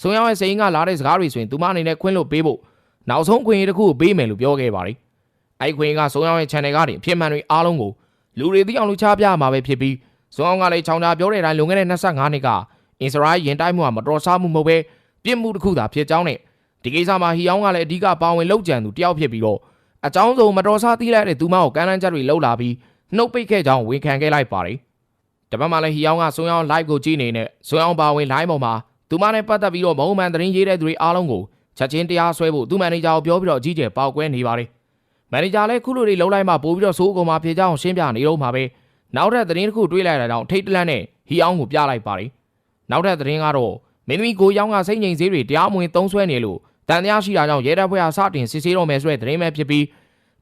ဆွန်ရောက်ရဲ့စိန်ကလာတဲ့စကားတွေဆိုရင်သူမအနေနဲ့ခွင့်လို့ပေးဖို့နောက်ဆုံးခွင့်ရတစ်ခုကိုပေးမယ်လို့ပြောခဲ့ပါတယ်။ အဲ့ခွင့်ကဆွန်ရောက်ရဲ့ channel ကနေအဖြစ်မှန်တွေအားလုံးကိုလူတွေသိအောင်လူချပြမှာပဲဖြစ်ပြီးဆွန်အောင်ကလည်းချောင်းကြားပြောတဲ့အတိုင်းလွန်ခဲ့တဲ့25နှစ်ကအအင်စရာရဲ့ရင်တိုက်မှုဟာမတော်ဆမှုမဟုတ်ပဲပြစ်မှုတစ်ခုသာဖြစ်ကြောင်းနဲ့ဒီကိစ္စမှာဟီယောင်းကလည်းအဓိကပါဝင်လှုပ်ကြံသူတယောက်ဖြစ်ပြီးတော့အကြောင်းစုံမတော်ဆသိလိုက်တဲ့သူမကိုကမ်းလှမ်းချက်တွေလှုပ်လာပြီးနှုတ်ပိတ်ခဲ့ကြောင်းဝန်ခံခဲ့လိုက်ပါတယ်။တပတ်မှလည်းဟီယောင်းကဆွန်ယောင်း live ကိုကြည့်နေနဲ့ဆွန်ယောင်းပါဝင် live ပေါ်မှာသူမနဲ့ပတ်သက်ပြီးတော့မုံမှန်သတင်းရေးတဲ့သူတွေအားလုံးကိုချက်ချင်းတရားစွဲဖို့သူမန်နေဂျာကိုပြောပြီးတော့အကြီးကျယ်ပေါက်ကွဲနေပါတယ်။ မန်နေဂျာလည်းခုလိုတွေလှုပ်လိုက်မှပို့ပြီးတော့စိုးအကုန်မှာဖြစ်ကြောင်းရှင်းပြနေတော့မှာပဲနောက်ထပ်သတင်းတစ်ခုတွေးလိုက်တာကြောင့်ထိတ်တလန့်နဲ့ဟီယောင်းကိုပြလိုက်ပါတယ်။နောက်ထပ်သတင်းကတော့မင်းသမီးကိုယောင်းကစိတ်ငြိမ်စေးတွေတရားမဝင်သုံးဆွဲနေလို့တန်တရားရှိတာကြောင့်ရဲတပ်ဖွဲ့ကစတင်စစ်ဆေးတော့မယ်ဆိုတဲ့သတင်းပဲဖြစ်ပြီး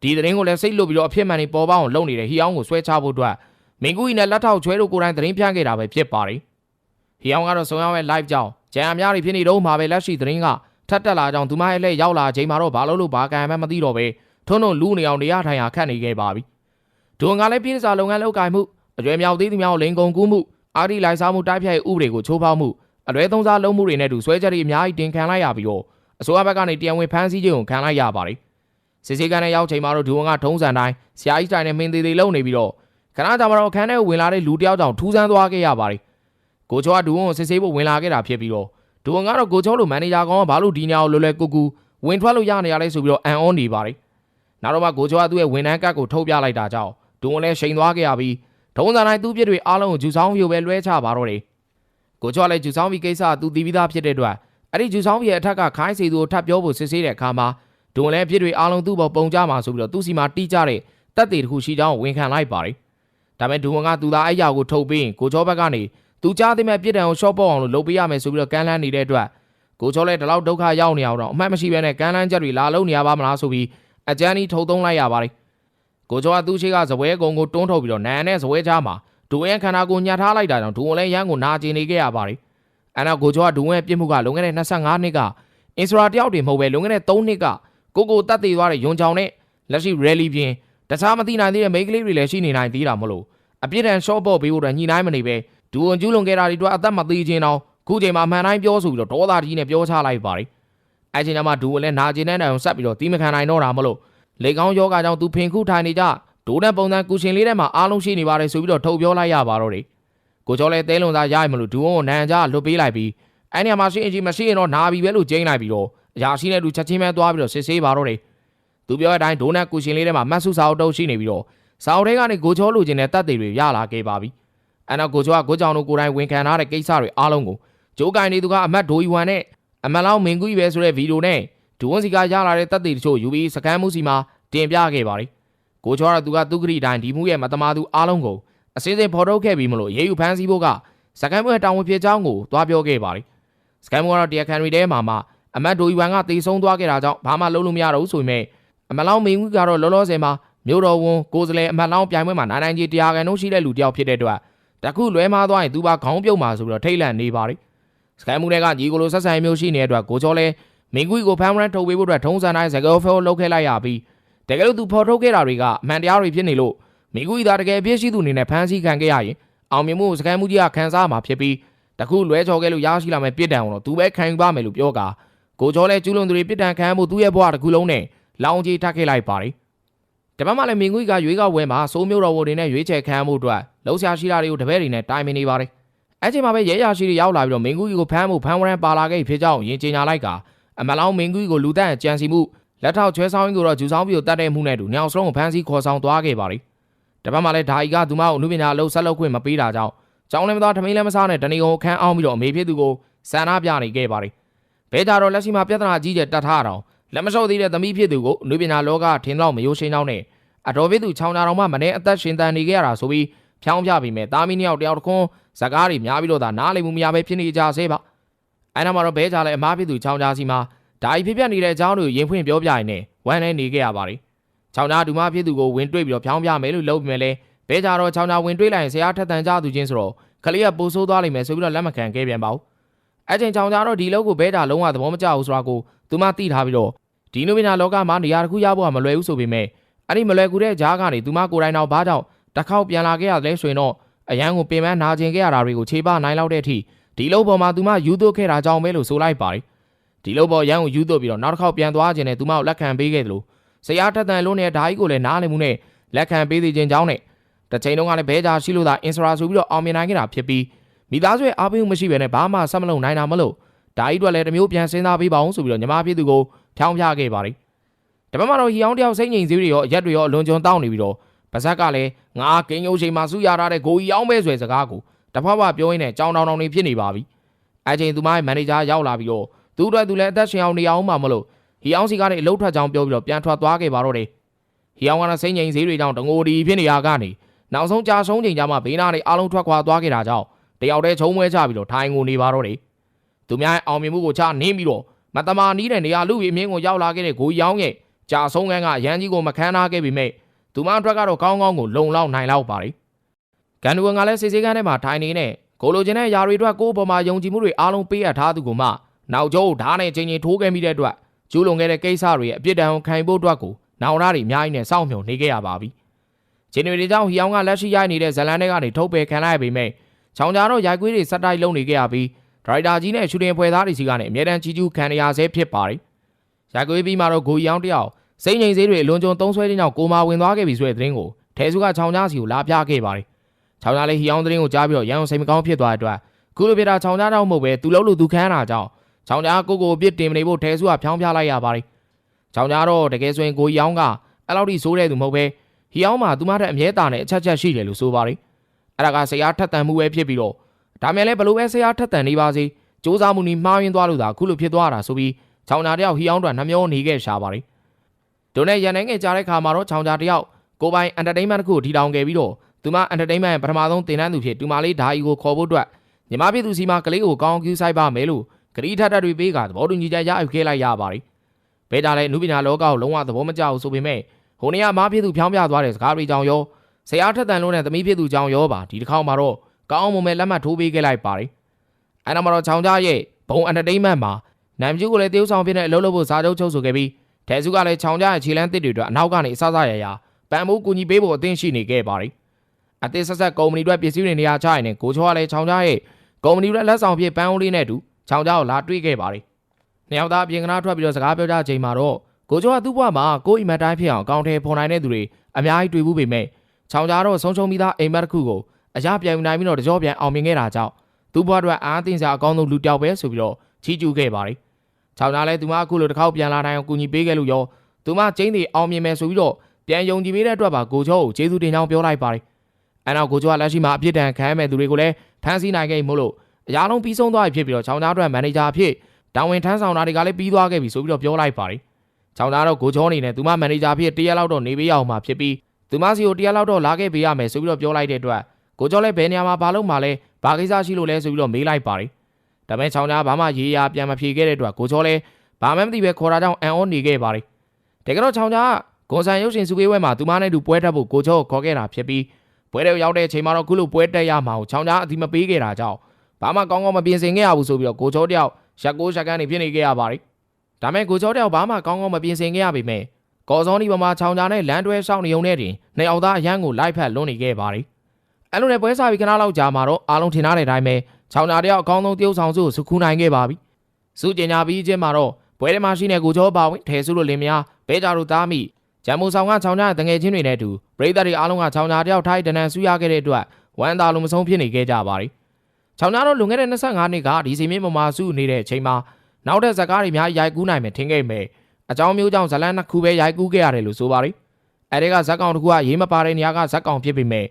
ဒီသတင်းကိုလည်းစိတ်လွတ်ပြီးတော့အဖြစ်မှန်နေပေါ်ပေါအောင်လုပ်နေတဲ့ဟီယောင်းကိုဆွဲချဖို့အတွက်မင်ကူကြီးနဲ့လက်ထောက်ချွဲတို့ကိုယ်တိုင်သတင်းပြခဲ့တာပဲဖြစ်ပါတယ်။ဟီယောင်းကတော့ဆုံရောက်ရဲ့ live ကြောင်းကြံအများတွေဖြစ်နေတော့မှာပဲလက်ရှိသတင်းကထပ်တက်လာကြောင်းသူမရဲ့လက်ရောက်လာချိန်မှာတော့ဘာလို့လို့ဘာကံမှမသိတော့ပဲ ထုံးထုံလူနေအောင်တရားထိုင်ရာခတ်နေခဲ့ပါပြီ။ဒုံကလည်းပြည်စာလုပ်ငန်းလုပ်ကိုင်မှုအကျွဲမြောက်သေးသူများကိုလိန်ကုန်ကူးမှုအာဒီလိုက်စားမှုတိုက်ဖြတ်ဥပဒေကိုချိုးဖောက်မှုအလွဲသုံးစားလုံးမှုတွေနဲ့တူဆွဲချက်တွေအများကြီးတင်ခံလိုက်ရပြီးတော့အစိုးရဘက်ကနေတရားဝင်ဖမ်းဆီးခြင်းကိုခံလိုက်ရပါတယ်။စစ်စေးကန်းနဲ့ရောက်ချိန်မှာတော့ဒူဝန်ကထုံးစံတိုင်းဆရာကြီးတိုင်းနဲ့မင်းသေးသေးလုံနေပြီးတော့ခဏကြာမှတော့အခန်းထဲကိုဝင်လာတဲ့လူတယောက်ကြောင့်ထူးဆန်းသွားခဲ့ရပါတယ်။ကိုချောကဒူဝန်ကိုစစ်ဆေးဖို့ဝင်လာခဲ့တာဖြစ်ပြီးတော့ဒူဝန်ကတော့ကိုချောလိုမန်နေဂျာကောင်ကဘာလို့ဒီညောင်လွယ်လွယ်ကူကူဝင်ထွက်လို့ရနေရလဲဆိုပြီးတော့အန်အောနေပါတယ်။ နောက်တော့မှကိုချောကသူ့ရဲ့ဝန်ထမ်းကတ်ကိုထုတ်ပြလိုက်တာကြောင့်ဒူဝန်လည်းရှိန်သွားခဲ့ရပြီးထုံးစံတိုင်းသူ့ပြစ်တွေအားလုံးကိုဂျူဆောင်ဗီကိုပဲလွှဲချပါတော့တယ်။ကိုချောလည်းဂျူဆောင်ဗီကိစ္စကသူတည်ပြီးသားဖြစ်တဲ့အတွက်အဲ့ဒီဂျူဆောင်ဗီရဲ့အထက်ကခိုင်းစီသူကိုထပ်ပြောဖို့စစ်ဆေးတဲ့အခါမှာဒုံလည်းပြစ်တွေအားလုံးသူ့ပေါ်ပုံကြမှာဆိုပြီးတော့သူ့စီမှာတီးကြတဲ့တက်တေတစ်ခုရှိကြောင်းဝန်ခံလိုက်ပါတယ်။ဒါပေမဲ့ဒုံကသူသားအဲ့ရောက်ကိုထုတ်ပြီးကိုချောဘက်ကနေသူကြားသိမဲ့ပြစ်ဒဏ်ကိုရှော့ပေါ့အောင်လို့လုပ်ပေးရမယ်ဆိုပြီးတော့ကမ်းလှမ်းနေတဲ့အတွက်ကိုချောလည်းဒီလောက်ဒုက္ခရောက်နေအောင်တော့အမှတ်မရှိဘဲနဲ့ကမ်းလှမ်းချက်တွေလာလုံးနေရပါမလားဆိုပြီး အကြမ်းကြီးထုတ်သုံးလိုက်ရပါတယ်။ကိုချောကသူ့ရှိကဇပွဲကုံကိုတွန်းထုတ်ပြီးတော့နန်နဲ့ဇပွဲချားမှာဒုံရဲ့ခန္ဓာကိုညှက်ထားလိုက်တာကြောင့်ဒုံလည်းရန်ကိုနာကျင်နေခဲ့ရပါတယ်။အဲ့တော့ကိုချောကဒုံရဲ့ပြစ်မှုကလွန်ခဲ့တဲ့25နှစ်ကအင်စရာတယောက်တည်းမဟုတ်ပဲလွန်ခဲ့တဲ့3နှစ်ကကိုကိုတက်သေးသွားတဲ့ယွန်ချောင်နဲ့လက်ရှိ rally ပြင်တခြားမသိနိုင်သေးတဲ့မိန်းကလေးတွေလည်းရှိနေနိုင်သေးတာမလို့အပြစ်ဒဏ် short ပေါ့ပေးဖို့တော့ညှိနှိုင်းမနေပဲဒူဝန်ကျူးလွန်ခဲ့တာတွေအတွက်အသက်မသေးခြင်းတော့ခုချိန်မှာမှန်တိုင်းပြောဆိုပြီးတော့ဒေါသကြီးနဲ့ပြောချလိုက်ပါတယ်။ အဲချိန်မှာဒူဝန်လည်းနာကျင်တဲ့တိုင်အောင်ဆက်ပြီးတော့တီးမခံနိုင်တော့တာမလို့လေကောင်းယောဂကြောင့်သူဖင်ခုထိုင်နေကြဒိုးတဲ့ပုံစံကူရှင်လေးထဲမှာအားလုံးရှိနေပါတယ်ဆိုပြီးတော့ထုတ်ပြောလိုက်ရပါတော့တယ်။ကိုကျော်လည်းတဲလွန်သားရရမလို့ဒူဝန်ကိုနန်ကြလွတ်ပေးလိုက်ပြီးအဲ့နေရာမှာရှိအင်ကြီးမရှိရင်တော့နာပြီပဲလို့ကျင်းလိုက်ပြီးတော့အရာရှိတဲ့လူချက်ချင်းပဲသွားပြီးတော့စစ်ဆေးပါတော့တယ်။သူပြောတဲ့အတိုင်းဒိုးနဲ့ကူရှင်လေးထဲမှာမတ်ဆုစာအုပ်တုပ်ရှိနေပြီးတော့စာအုပ်ထဲကနေကိုချောလိုချင်တဲ့တပ်တွေတွေရလာခဲ့ပါပြီ။အဲ့တော့ကိုချောကကိုကြောင်တို့ကိုယ်တိုင်ဝန်ခံထားတဲ့ကိစ္စတွေအားလုံးကိုဂျိုးကင်နေသူကအမတ်ဒိုယီဝမ်နဲ့ အမတ်လောင်းမင်ကူကြီးပဲဆိုတဲ့ဗီဒီယိုနဲ့ဒူဝန်စီကရလာတဲ့တပ်တွေတချို့ယူပြီးစကန်မှုစီမှာတင်ပြခဲ့ပါတယ်။ကိုချောကသူကသူကတိတိုင်းဒီမှုရဲ့မတမာသူအားလုံးကိုအစင်းစင်းဖော်ထုတ်ခဲ့ပြီးမလို့ရေးယူဖမ်းဆီးဖို့ကစကန်မှုရဲ့တာဝန်ဖြစ်ကြောင်းကိုသွားပြောခဲ့ပါတယ်။စကန်မှုကတော့တရားခံတွေထဲမှာမှအမတ်ဒိုယီဝမ်ကတေဆုံးသွားခဲ့တာကြောင့်ဘာမှလုပ်လို့မရတော့ဘူးဆိုပေမဲ့အမတ်လောင်းမင်းကြီးကတော့လောလောဆယ်မှာမြို့တော်ဝန်ကိုယ်စားလှယ်အမတ်လောင်းပြိုင်ပွဲမှာနိုင်နိုင်ကြီးတရားခံတို့ရှိတဲ့လူတယောက်ဖြစ်တဲ့အတွက်တခုလွဲမားသွားရင်သူပါခေါင်းပြုတ်မှာဆိုပြီးတော့ထိတ်လန့်နေပါတယ် စကန်မှုတွေကညီကိုလိုဆက်ဆံမျိုးရှိနေတဲ့အတွက်ကိုချောလဲမင်းကြီးကိုဖမ်းမရန်ထုတ်ပေးဖို့အတွက်ထုံးစံတိုင်းဇဂောဖောလုပ်ခဲ့လိုက်ရပြီးတကယ်လို့သူဖော်ထုတ်ခဲ့တာတွေကအမှန်တရားတွေဖြစ်နေလို့မင်းကြီးသားတကယ်ပြည့်ရှိသူအနေနဲ့ဖမ်းဆီးခံခဲ့ရရင်အောင်မြင်မှုစကန်မှုကြီးကခံစားမှာဖြစ်ပြီးတခုလွဲချော်ခဲ့လို့ရရှိလာမယ့်ပြစ်ဒဏ်ကိုတော့သူပဲခံယူပါမယ်လို့ပြောကာကိုချောလဲကျူးလွန်သူတွေပြစ်ဒဏ်ခံမှုသူ့ရဲ့ဘဝတစ်ခုလုံးနဲ့လောင်ကြီးထပ်ခဲ့လိုက်ပါတယ်တပတ်မှလည်းမင်းကြီးကရွေးကောက်ဝဲမှာစိုးမျိုးတော်ဝန်တွေနဲ့ရွေးချယ်ခံမှုအတွက်လှုပ်ရှားရှိတာတွေကိုတပည့်တွေနဲ့တိုင်ပင်နေပါတယ် အဲ့ချိန်မှာပဲရဲရရှိတွေရောက်လာပြီးတော့မင်းကြီးကိုဖမ်းမှုဖမ်းဝရန်ပါလာခဲ့ဖြစ်ကြောင်းယင်ကျင်ညာလိုက်ကအမလောင်းမင်းကြီးကိုလူတန့်ကြံစီမှုလက်ထောက်ချွဲဆောင်ရင်ကိုတော့ဂျူဆောင်ပြီးကိုတတ်တဲ့မှုနဲ့တူညောင်စလုံးကိုဖမ်းဆီးခေါ်ဆောင်သွားခဲ့ပါတယ်တပတ်မှလည်းဓာကြီးကသူမကိုအမှုပညာအလုပ်ဆက်လုပ်ခွင့်မပေးတာကြောင့်ကျောင်းလည်းမသားထမင်းလည်းမစားနဲ့တဏီကိုခန်းအောင်ပြီးတော့အမေဖြစ်သူကိုဆန္ဒပြနေခဲ့ပါတယ်ဘဲကြတော့လက်ရှိမှာပြဿနာကြီးကျယ်တတ်ထားအောင်လက်မလျှော့သေးတဲ့သမီးဖြစ်သူကိုအနုပညာလောကထင်တော့မယိုးရှင်းကြောင်းနဲ့အတော်ဖြစ်သူချောင်းနာတော်မှမနေ့အသက်ရှင်တန်နေခဲ့ရတာဆိုပြီး ဖြောင်းပြပြီးမဲ့တာမီနှစ်ယောက်တယောက်တခွန်းဇကားတွေများပြီးတော့ဒါနားလည်မှုမရပဲဖြစ်နေကြဆဲပါအဲ့နောက်မှာတော့ဘဲကြလဲအမားဖြစ်သူချောင်းကြားစီမှာဒါကြီးဖြစ်ပြနေတဲ့အကြောင်းတွေကိုရင်ဖွင့်ပြောပြရင်နဲ့ဝမ်းနဲ့နေခဲ့ရပါတယ်ချောင်းကြားဒူမဖြစ်သူကိုဝင်တွေ့ပြီးတော့ဖြောင်းပြမယ်လို့လုပ်ပြီးမဲ့လဲဘဲကြတော့ချောင်းကြားဝင်တွေ့လိုက်ရင်ဆရာထက်တန်ကြသူချင်းဆိုတော့ခလေးကပိုးဆိုးသွားလိမ့်မယ်ဆိုပြီးတော့လက်မခံခဲ့ပြန်ပါဘူးအဲ့ချိန်ချောင်းကြားတော့ဒီလောက်ကိုဘဲကြလုံးဝသဘောမကျဘူးဆိုတာကိုသူမသိထားပြီးတော့ဒီနိုမီနာလောကမှာနေရာတစ်ခုရဖို့ကမလွယ်ဘူးဆိုပေမဲ့အဲ့ဒီမလွယ်ကူတဲ့ဂျားကနေသူမကိုယ်တိုင်တော့ဘာကြောင့် တစ်ခေါက်ပြန်လာခဲ့ရတယ်ဆိုရင်တော့အရန်ကိုပင်ပန်းနာကျင်ခဲ့ရတာတွေကိုခြေပနိုင်လောက်တဲ့အထိဒီလုံးပေါ်မှာသူမယူသွခဲ့တာကြောင့်ပဲလို့ဆိုလိုက်ပါတယ်ဒီလုံးပေါ်ရန်ကိုယူသွပြီးတော့နောက်တစ်ခေါက်ပြန်သွားခြင်းနဲ့သူမကိုလက်ခံပေးခဲ့တယ်လို့ဆရာထက်တန်လုံးနဲ့ဓာကြီးကိုလည်းနားလည်မှုနဲ့လက်ခံပေးသေးခြင်းကြောင့်နဲ့တစ်ချိန်လုံးကလည်းဘဲကြာရှိလို့သာအင်စရာဆိုပြီးတော့အောင်မြင်နိုင်ခဲ့တာဖြစ်ပြီးမိသားစုရဲ့အားပေးမှုမရှိဘဲနဲ့ဘာမှဆက်မလုပ်နိုင်တာမလို့ဒါကြီးတို့လည်းတစ်မျိုးပြန်စဉ်းစားပေးပါအောင်ဆိုပြီးတော့ညီမဖြစ်သူကိုဖြောင်းပြခဲ့ပါတယ်တပတ်မှတော့ဟီအောင်တယောက်စိတ်ငြိမ်စည်းတွေရောအရက်တွေရောအလွန်ကျွံတောင်းနေပြီးတော့ ပါဇက်ကလည်းငါကင်းယုံချိန်မှာစုရထားတဲ့ဂိုကြီးအောင်ပဲဆိုတဲ့စကားကိုတဖက်ဖက်ပြောရင်းနဲ့ကြောင်တောင်တောင်နေဖြစ်နေပါပြီအဲချိန်သူမရဲ့မန်နေဂျာရောက်လာပြီးတော့သူ့အတွက်သူလည်းအသက်ရှင်အောင်နေအောင်မှမလို့ဟီအောင်စီကနေအလုတ်ထွက်ကြောင်းပြောပြီးတော့ပြန်ထွက်သွားခဲ့ပါတော့တယ်ဟီအောင်ကတော့စိတ်ငြိမ်စည်းတွေကြောင့်တငိုဒီဖြစ်နေရကနေနောက်ဆုံးကြာဆုံးချိန်ကျမှဘေးနာတွေအားလုံးထွက်ခွာသွားခဲ့တာကြောင့်တယောက်တည်းချုံမွဲချပြီးတော့ထိုင်ငိုနေပါတော့တယ်သူများရဲ့အောင်မြင်မှုကိုချနင်းပြီးတော့မတမာနီးတဲ့နေရာလူကြီးအမင်းကိုရောက်လာခဲ့တဲ့ဂိုရောင်းရဲ့ကြာဆုံးကန်းကရန်ကြီးကိုမခန်းနာခဲ့ပေမဲ့ သူမအတွက်ကတော့ကောင်းကောင်းကိုလုံလောက်နိုင်လောက်ပါတယ်ကန်ဒူဝင်ကလည်းစိတ်စေးကန်းထဲမှာထိုင်နေနဲ့ကိုလိုချင်တဲ့ຢာတွေအတွက်ကိုယ့်အပေါ်မှာယုံကြည်မှုတွေအားလုံးပေးအပ်ထားသူကမှနောက်ကျောဓာတ်နဲ့ချင်းချင်းထိုးခဲ့မိတဲ့အတွက်ကျူးလွန်ခဲ့တဲ့ကိစ္စတွေရဲ့အပြစ်ဒဏ်ကိုခံဖို့အတွက်ကိုနောင်ရတွေအများကြီးနဲ့စောင့်မျှော်နေခဲ့ရပါပြီ။ဂျင်းနရီတွေကြောင့်ဟီအောင်ကလက်ရှိရိုက်နေတဲ့ဇလန်တွေကနေထုတ်ပယ်ခံလိုက်ရပေမဲ့ချောင်းကြတော့ရိုက်ကွေးတွေစက်တိုက်လုပ်နေခဲ့ရပြီးဒရိုက်တာကြီးနဲ့ရှူတင်ဖွဲ့သားတွေစီကနေအမြဲတမ်းကြီးကျူးခံရဆဲဖြစ်ပါတယ်။ရိုက်ကွေးပြီးမှတော့ဂိုရီအောင်တယောက် စိတ်ငြိမ်စေးတွေအလွန်ကျွံသုံးဆွဲခြင်းကြောင့်ကိုမာဝင်သွားခဲ့ပြီဆိုတဲ့သတင်းကိုထဲစုကချောင်းကြားစီကိုလာပြခဲ့ပါတယ်။ချောင်းကြားလေးဟီအောင်သတင်းကိုကြားပြီးတော့ရန်အောင်စိတ်မကောင်းဖြစ်သွားတဲ့အတွက်ခုလိုပြတာချောင်းကြားတော့မဟုတ်ပဲသူလုံးလို့သူခန်းတာကြောင့်ချောင်းကြားကိုကိုပြစ်တင်မနေဖို့ထဲစုကဖြောင်းပြလိုက်ရပါတယ်။ချောင်းကြားတော့တကယ်ဆိုရင်ကိုရီအောင်ကအဲ့လောက်ထိဆိုးတဲ့သူမဟုတ်ပဲဟီအောင်မှာသူမထက်အမြဲတာနဲ့အချက်ချက်ရှိတယ်လို့ဆိုပါတယ်။အဲ့ဒါကဆရာထက်တန်မှုပဲဖြစ်ပြီးတော့ဒါမဲ့လည်းဘလို့ပဲဆရာထက်တန်နေပါစေစ조사မှုနီမှားယွင်းသွားလို့သာခုလိုဖြစ်သွားတာဆိုပြီးချောင်းကြားတယောက်ဟီအောင်တို့နှမျောနေခဲ့ရှာပါတယ်။ ဒုနဲ့ရန်နိုင်ငယ်ကြားတဲ့ခါမှာတော့ချောင်းကြားတယောက်ကိုပိုင်အန်တာတိန်မန့်တစ်ခုထီထောင်ခဲ့ပြီးတော့သူမအန်တာတိန်မန့်ပထမဆုံးတင်တန်းသူဖြစ်တူမလေးဓာအီကိုခေါ်ဖို့အတွက်ညီမပြည်သူစီမကလေးကိုကောင်းကူးဆိုင်ပါမယ်လို့ဂရီထက်တက်တွေပေးကသဘောတူညီချက်ရယူခဲ့လိုက်ရပါတယ်။ဘဲကြလည်းနုပညာလောကကိုလုံးဝသဘောမကျဘူးဆိုပေမဲ့ဟိုနေ့ကမပြည်သူဖြောင်းပြသွားတဲ့စကားတွေကြောင့်ရောဆရာထက်တန်လို့နဲ့သမီးပြည်သူကြောင့်ရောပါဒီတစ်ခေါက်မှာတော့ကောင်းအောင်မမဲလက်မှတ်ထိုးပေးခဲ့လိုက်ပါတယ်။အဲနောက်မှာတော့ချောင်းကြားရဲ့ဘုံအန်တာတိန်မန့်မှာနမ်ကျူကိုလည်းတေးဥဆောင်ဖြစ်တဲ့အလုပ်လုပ်ဖို့စာချုပ်ချုပ်ဆိုခဲ့ပြီး တဲစုကလည်းချောင်းကြားရဲ့ခြေလမ်းတစ်တွေအတွက်အနောက်ကနေအစစရရပံမိုးကူညီပေးဖို့အသင့်ရှိနေခဲ့ပါတယ်။အသစ်ဆက်ဆက်ကုမ္ပဏီတွေပစ္စည်းတွေနေရာချရင်နဲ့ကိုချောကလည်းချောင်းကြားရဲ့ကုမ္ပဏီတွေလက်ဆောင်ဖြစ်ပန်းအိုးလေးနဲ့အတူချောင်းကြားကိုလာတွေ့ခဲ့ပါတယ်။နှစ်ယောက်သားပြင်ကနာထွက်ပြီးတော့စကားပြောကြချိန်မှာတော့ကိုချောကသူ့ဘဝမှာကိုအိမ်မက်တိုင်းဖြစ်အောင်အကောင့်ထဲပေါ်နိုင်တဲ့သူတွေအများကြီးတွေ့ဘူးပေမဲ့ချောင်းကြားတော့ဆုံးရှုံးပြီးသားအိမ်မက်တစ်ခုကိုအရာပြန်ယူနိုင်ပြီးတော့တကြောပြန်အောင်မြင်ခဲ့တာကြောင့်သူ့ဘဝအတွက်အားသိစရာအကောင်းဆုံးလူတစ်ယောက်ပဲဆိုပြီးတော့ချီးကျူးခဲ့ပါတယ်။ ချောင်းသားလည်းသူမအခုလိုတစ်ခေါက်ပြန်လာနိုင်အောင်ကူညီပေးခဲ့လို့ရောသူမကျင်းတွေအောင်မြင်မယ်ဆိုပြီးတော့ပြန်ယုံကြည်ပေးတဲ့အတွက်ပါကိုချောကိုကျေးဇူးတင်ကြောင်းပြောလိုက်ပါတယ်။အဲနောက်ကိုချောကလက်ရှိမှာအပြစ်ဒဏ်ခံရမဲ့သူတွေကိုလည်းဖမ်းဆီးနိုင်ခဲ့မို့လို့အရာလုံးပြီးဆုံးသွားပြီဖြစ်ပြီးတော့ချောင်းသားအတွက်မန်နေဂျာအဖြစ်တာဝန်ထမ်းဆောင်တာတွေကလည်းပြီးသွားခဲ့ပြီဆိုပြီးတော့ပြောလိုက်ပါတယ်။ချောင်းသားတော့ကိုချောအနေနဲ့သူမမန်နေဂျာဖြစ်တရက်လောက်တော့နေပေးရအောင်မှာဖြစ်ပြီးသူမစီကိုတရက်လောက်တော့လာခဲ့ပေးရမယ်ဆိုပြီးတော့ပြောလိုက်တဲ့အတွက်ကိုချောလည်းဘယ်နေရာမှာဘာလို့မှလဲဘာကိစ္စရှိလို့လဲဆိုပြီးတော့မေးလိုက်ပါတယ်။ ဒါပေမဲ့ချောင်းသားဘာမှရေးရပြန်မဖြေခဲ့တဲ့အတွက်ကိုချောလည်းဘာမှမသိပဲခေါ်တာကြောင့်အန်အောနေခဲ့ပါတယ်။တကယ်တော့ချောင်းသားဂွန်ဆန်ရုပ်ရှင်စုပေးပွဲမှာသူမနဲ့တူပွဲတက်ဖို့ကိုချောကိုခေါ်ခဲ့တာဖြစ်ပြီးပွဲတဲ့ရောက်တဲ့အချိန်မှာတော့ခုလိုပွဲတက်ရမှာကိုချောင်းသားအတိမပေးခဲ့တာကြောင့်ဘာမှကောင်းကောင်းမပြင်ဆင်ခဲ့ရဘူးဆိုပြီးတော့ကိုချောတယောက်ရက်ကိုးရက်ကန်နေဖြစ်နေခဲ့ရပါတယ်။ဒါမဲ့ကိုချောတယောက်ဘာမှကောင်းကောင်းမပြင်ဆင်ခဲ့ရပေမဲ့ကော်စောနီပေါ်မှာချောင်းကြားနဲ့လမ်းတွဲဆောင်နေုံနဲ့တင်နှစ်ယောက်သားအရန်ကိုလိုက်ဖက်လွန်နေခဲ့ပါတယ်။အဲ့လိုနဲ့ပွဲစားပြီးခဏလောက်ကြာမှာတော့အားလုံးထင်ထားတဲ့အတိုင်းပဲ ချောင်းကြားတယောက်အကောင်းဆုံးတရုပ်ဆောင်စုကိုစုခူးနိုင်ခဲ့ပါပြီ။စုကျင်ညာပြီးချင်းမှာတော့ပွဲထဲမှာရှိတဲ့ကိုချောပါဝင်ထဲစုလို့လင်းများဘဲကြတို့သားမိဂျမ်မိုဆောင်ကချောင်းကြားတဲ့တငယ်ချင်းတွေနဲ့အတူပရိသတ်တွေအားလုံးကချောင်းကြားတယောက်ထိုက်တနန်ဆူရခဲ့တဲ့အတွက်ဝမ်းသာလို့မဆုံးဖြစ်နေခဲ့ကြပါတယ်။ချောင်းကြားတော့လွန်ခဲ့တဲ့25နှစ်ကဒီစီမင်းပေါ်မှာစုနေတဲ့အချိန်မှာနောက်တဲ့ဇကားတွေများရိုက်ကူးနိုင်မယ်ထင်ခဲ့မယ်။အကြောင်းမျိုးကြောင့်ဇလန်းနှစ်ခုပဲရိုက်ကူးခဲ့ရတယ်လို့ဆိုပါတယ်။အဲဒီကဇက်ကောင်တစ်ခုကရေးမပါတဲ့နေရာကဇက်ကောင်ဖြစ်ပေမဲ့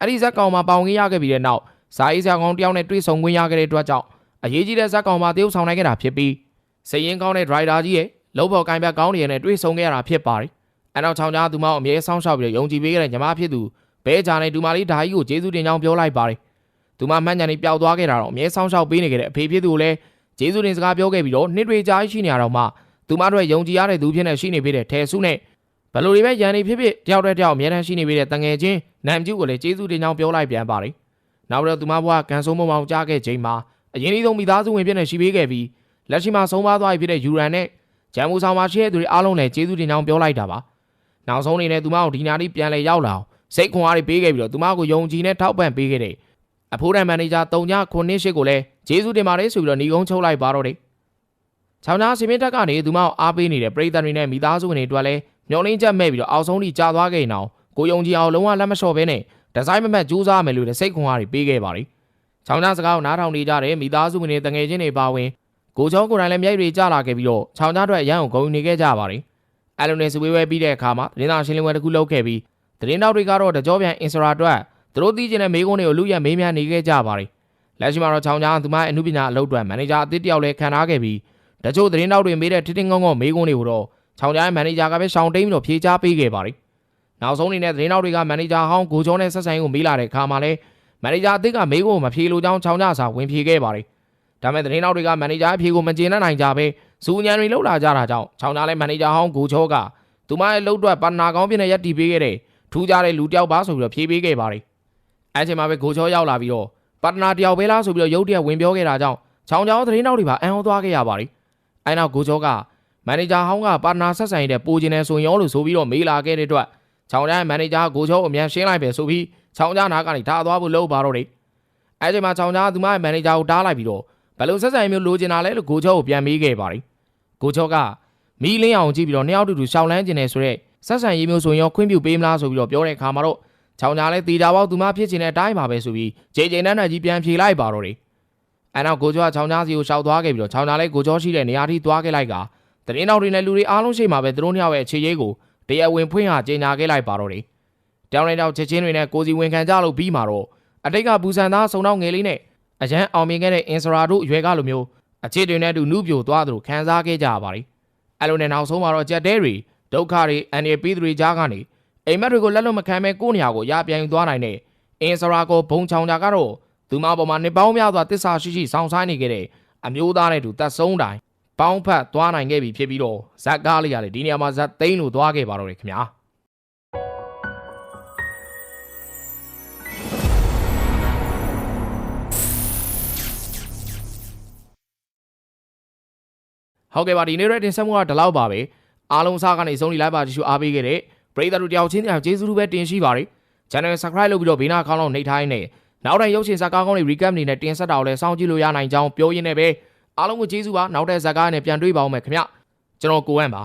အဲ့ဒီဇက်ကောင်မှာပေါင်ခဲ့ရခဲ့ပြီးတဲ့နောက် ဇာအေးဆရာကောင်တယောက်နဲ့တွေ့ဆုံခွင့်ရခဲ့တဲ့အတွက်ကြောင့်အရေးကြီးတဲ့ဇက်ကောင်မှာတရုပ်ဆောင်နိုင်ခဲ့တာဖြစ်ပြီးစရင်ကောင်းတဲ့ဒရိုက်တာကြီးရဲ့လုံးပေါ်ကင်ပြကောင်းနေရတဲ့တွေ့ဆုံခဲ့ရတာဖြစ်ပါတယ်။အဲနောက်ချောင်းကြားသူမအောင်အမြဲဆောင်းရှောက်ပြီးယုံကြည်ပေးခဲ့တဲ့ညီမဖြစ်သူဘဲဂျာနဲ့ဒူမာလေးဓာကြီးကိုကျေးဇူးတင်ကြောင်းပြောလိုက်ပါတယ်။သူမမှန်ညာနေပျောက်သွားခဲ့တာတော့အမြဲဆောင်းရှောက်ပေးနေခဲ့တဲ့အဖေဖြစ်သူကိုလည်းကျေးဇူးတင်စကားပြောခဲ့ပြီးတော့နှစ်တွေကြာရှိနေရတော့မှသူမတို့ယုံကြည်ရတဲ့သူဖြစ်နေရှိနေပေးတဲ့ထဲစုနဲ့ဘယ်လိုတွေပဲရန်နေဖြစ်ဖြစ်တယောက်တည်းတယောက်အမြဲတမ်းရှိနေပေးတဲ့တငယ်ချင်းနမ်ကျူကိုလည်းကျေးဇူးတင်ကြောင်းပြောလိုက်ပြန်ပါတယ်။ နောက်တော့သူမဘွားကန်ဆုံးမမောင်ကြားခဲ့ချိန်မှာအရင်ဆုံးမိသားစုဝင်ဖြစ်နေရှိပေးခဲ့ပြီးလက်ရှိမှာဆုံးပါသွားပြီဖြစ်တဲ့ယူရန်နဲ့ဂျမ်မူဆောင်မှာရှိတဲ့သူတွေအားလုံးလည်းကျေးဇူးတင်ကြောင်းပြောလိုက်တာပါ။နောက်ဆုံးအနေနဲ့သူမကိုဒီနာတိပြန်လဲရောက်လာအောင်စိတ်ခွန်အားတွေပေးခဲ့ပြီးတော့သူမကိုယုံကြည်နဲ့ထောက်ပံ့ပေးခဲ့တဲ့အဖိုးတန်မန်နေဂျာတုံညခွန်နစ်ရှိကိုလည်းကျေးဇူးတင်ပါတယ်ဆိုပြီးတော့ညီကုန်းချုပ်လိုက်ပါတော့တယ်။ချောင်းသားစီမင်းတက်ကနေသူမကိုအားပေးနေတဲ့ပြည်သူတွေနဲ့မိသားစုဝင်တွေအတွက်လည်းမျောလင်းချက်မဲ့ပြီးတော့အောက်ဆုံးထိကြာသွားခဲ့ရင်အောင်ကိုယုံကြည်အောင်လုံးဝလက်မလျှော့ဘဲနဲ့ ဒီဇိုင်းမမတ်ကြိုးစားမယ်လို့လည်းစိတ်ခွန်အားတွေပေးခဲ့ပါတယ်။ချောင်းသားစကားကိုနားထောင်နေကြတဲ့မိသားစုဝင်တွေတငယ်ချင်းတွေပါဝင်ကိုချောကိုယ်တိုင်လည်းမြိုက်တွေကြလာခဲ့ပြီးတော့ချောင်းသားအတွက်ရန်ကိုဂုဏ်ယူနေခဲ့ကြပါတယ်။အဲလိုနဲ့စဝေးဝဲပြီးတဲ့အခါမှာသတင်းသာရှင်းလင်းပွဲတစ်ခုလုပ်ခဲ့ပြီးသတင်းတောက်တွေကတော့တကြောပြန်အင်စရာအတွက်သူတို့သိချင်တဲ့မေးခွန်းတွေကိုလူရက်မေးမြန်းနေခဲ့ကြပါတယ်။လက်ရှိမှာတော့ချောင်းသားကသူမရဲ့အမှုပညာအလုပ်အတွက်မန်နေဂျာအသစ်တစ်ယောက်လည်းခံထားခဲ့ပြီးတချို့သတင်းတောက်တွေမေးတဲ့ထစ်ထင်းငုံငုံမေးခွန်းတွေကိုတော့ချောင်းသားရဲ့မန်နေဂျာကပဲရှောင်တိန်ပြီးတော့ဖြေချပေးခဲ့ပါတယ်။ နောက်ဆုံးအနေနဲ့သတင်းတောက်တွေကမန်နေဂျာဟောင်းကိုချောနဲ့ဆက်ဆိုင်ကိုမေးလာတဲ့အခါမှာလည်းမန်နေဂျာအသစ်ကမေးခွန်းကိုမဖြေလို့ကြောင်းချောင်းသားစာဝင်ဖြေခဲ့ပါတယ်။ဒါပေမဲ့သတင်းတောက်တွေကမန်နေဂျာအဖြေကိုမကျေနပ်နိုင်ကြဘဲစူညံတွေလှုပ်လာကြတာကြောင့်ချောင်းသားလည်းမန်နေဂျာဟောင်းကိုချောကသူမရဲ့လှုပ်အတွက်ပါနာကောင်းပြည့်နဲ့ရက်တီပေးခဲ့တဲ့ထူးခြားတဲ့လူတစ်ယောက်ပါဆိုပြီးတော့ဖြေပေးခဲ့ပါတယ်။အဲအချိန်မှာပဲကိုချောရောက်လာပြီးတော့ပါတနာတစ်ယောက်ပဲလားဆိုပြီးတော့ရုတ်တရက်ဝင်ပြောခဲ့တာကြောင့်ချောင်းချောင်းသတင်းတောက်တွေပါအံ့ဩသွားခဲ့ရပါတယ်။အဲနောက်ကိုချောကမန်နေဂျာဟောင်းကပါတနာဆက်ဆံနေတဲ့ပိုကျင်နေဆိုရင်ရောလို့ဆိုပြီးတော့မေးလာခဲ့တဲ့အတွက် ချောင်းချောင်းရဲ့မန်နေဂျာကိုချောကိုအမြန်ရှင်းလိုက်ပဲဆိုပြီးချောင်းချောင်းနာကနေထားသွားဖို့လုပ်ပါတော့တယ်။အဲအချိန်မှာချောင်းချောင်းကသူမရဲ့မန်နေဂျာကိုတားလိုက်ပြီးတော့ဘယ်လိုဆက်ဆံမျိုးလိုချင်တာလဲလို့ကိုချောကိုပြန်မေးခဲ့ပါတယ်။ကိုချောကမီးလင်းအောင်ကြည့်ပြီးတော့နှစ်ယောက်တူတူရှောင်းလန်းကျင်နေဆိုတဲ့ဆက်ဆံရေးမျိုးဆိုရင်ရောခွင့်ပြုပေးမလားဆိုပြီးတော့ပြောတဲ့အခါမှာတော့ချောင်းညာလဲတီတာပေါက်သူမဖြစ်ချင်တဲ့အတိုင်းပါပဲဆိုပြီးဂျေဂျေနန်းနန်းကြီးပြန်ဖြေလိုက်ပါတော့တယ်။အဲနောက်ကိုချောကချောင်းညာစီကိုရှောက်သွားခဲ့ပြီးတော့ချောင်းညာလဲကိုချောရှိတဲ့နေရာထိသွားခဲ့လိုက်ကတရင်တော်တွေနဲ့လူတွေအားလုံးရှိမှပဲသူတို့နှစ်ယောက်ရဲ့အခြေရေးကို တရားဝင်ဖွင့်ဟာကြေညာခဲ့လိုက်ပါတော့တယ်။တောင်းလိုက်တော့ချက်ချင်းတွေနဲ့ကိုစီဝင်ခံကြလို့ပြီးမှာတော့အတိတ်ကဘူဆန်သားစုံတော့ငယ်လေးနဲ့အရန်အောင်မြင်ခဲ့တဲ့အင်စရာတို့အရွယ်ကလိုမျိုးအခြေတွေနဲ့အတူနှုပြိုသွားသလိုခံစားခဲ့ကြရပါတယ်။အဲလိုနဲ့နောက်ဆုံးမှာတော့ကြက်တဲတွေဒုက္ခတွေအန်ရပြီးသူတွေကြားကနေအိမ်မက်တွေကိုလက်လွတ်မခံပဲကိုယ့်နေရာကိုရပြန်ယူသွားနိုင်တဲ့အင်စရာကိုဘုံချောင်ကြကတော့သူမပေါ်မှာနှစ်ပေါင်းများစွာတစ္ဆာရှိရှိစောင့်ဆိုင်နေခဲ့တဲ့အမျိုးသားနဲ့တူတက်ဆုံးတိုင်း ပေါင်းဖက်သွားနိုင်ခဲ့ပြီဖြစ်ပြီးတော့ဇက်ကားလေးရတယ်ဒီနေရာမှာဇက်သိန်းလို့သွားခဲ့ပါတော့တယ်ခင်ဗျာဟုတ်ကဲ့ပါဒီနေ့ရက်တင်ဆက်မှုကဒီလောက်ပါပဲအားလုံးစားကနေစုံလီလိုက်ပါကြည့်ရှုအားပေးခဲ့တဲ့ပရိသတ်တို့တယောက်ချင်းတယောက်ကျေးဇူးပဲတင်ရှိပါတယ် channel subscribe လုပ်ပြီးတော့ဘေးနားခေါင်းလောက်နှိပ်ထားရင်းနဲ့နောက်တိုင်းရုပ်ရှင်ဇာတ်ကားကောင်းတွေ recap နေနဲ့တင်ဆက်တာကိုလည်းစောင့်ကြည့်လို့ရနိုင်ကြောင်းပြောရင်းနဲ့ပဲ အားလုံးကိုကျေးဇူးပါနောက်တဲ့ဇာတ်ကားနဲ့ပြန်တွေ့ပါအောင်မယ်ခင်ဗျကျွန်တော်ကိုဝမ်းပါ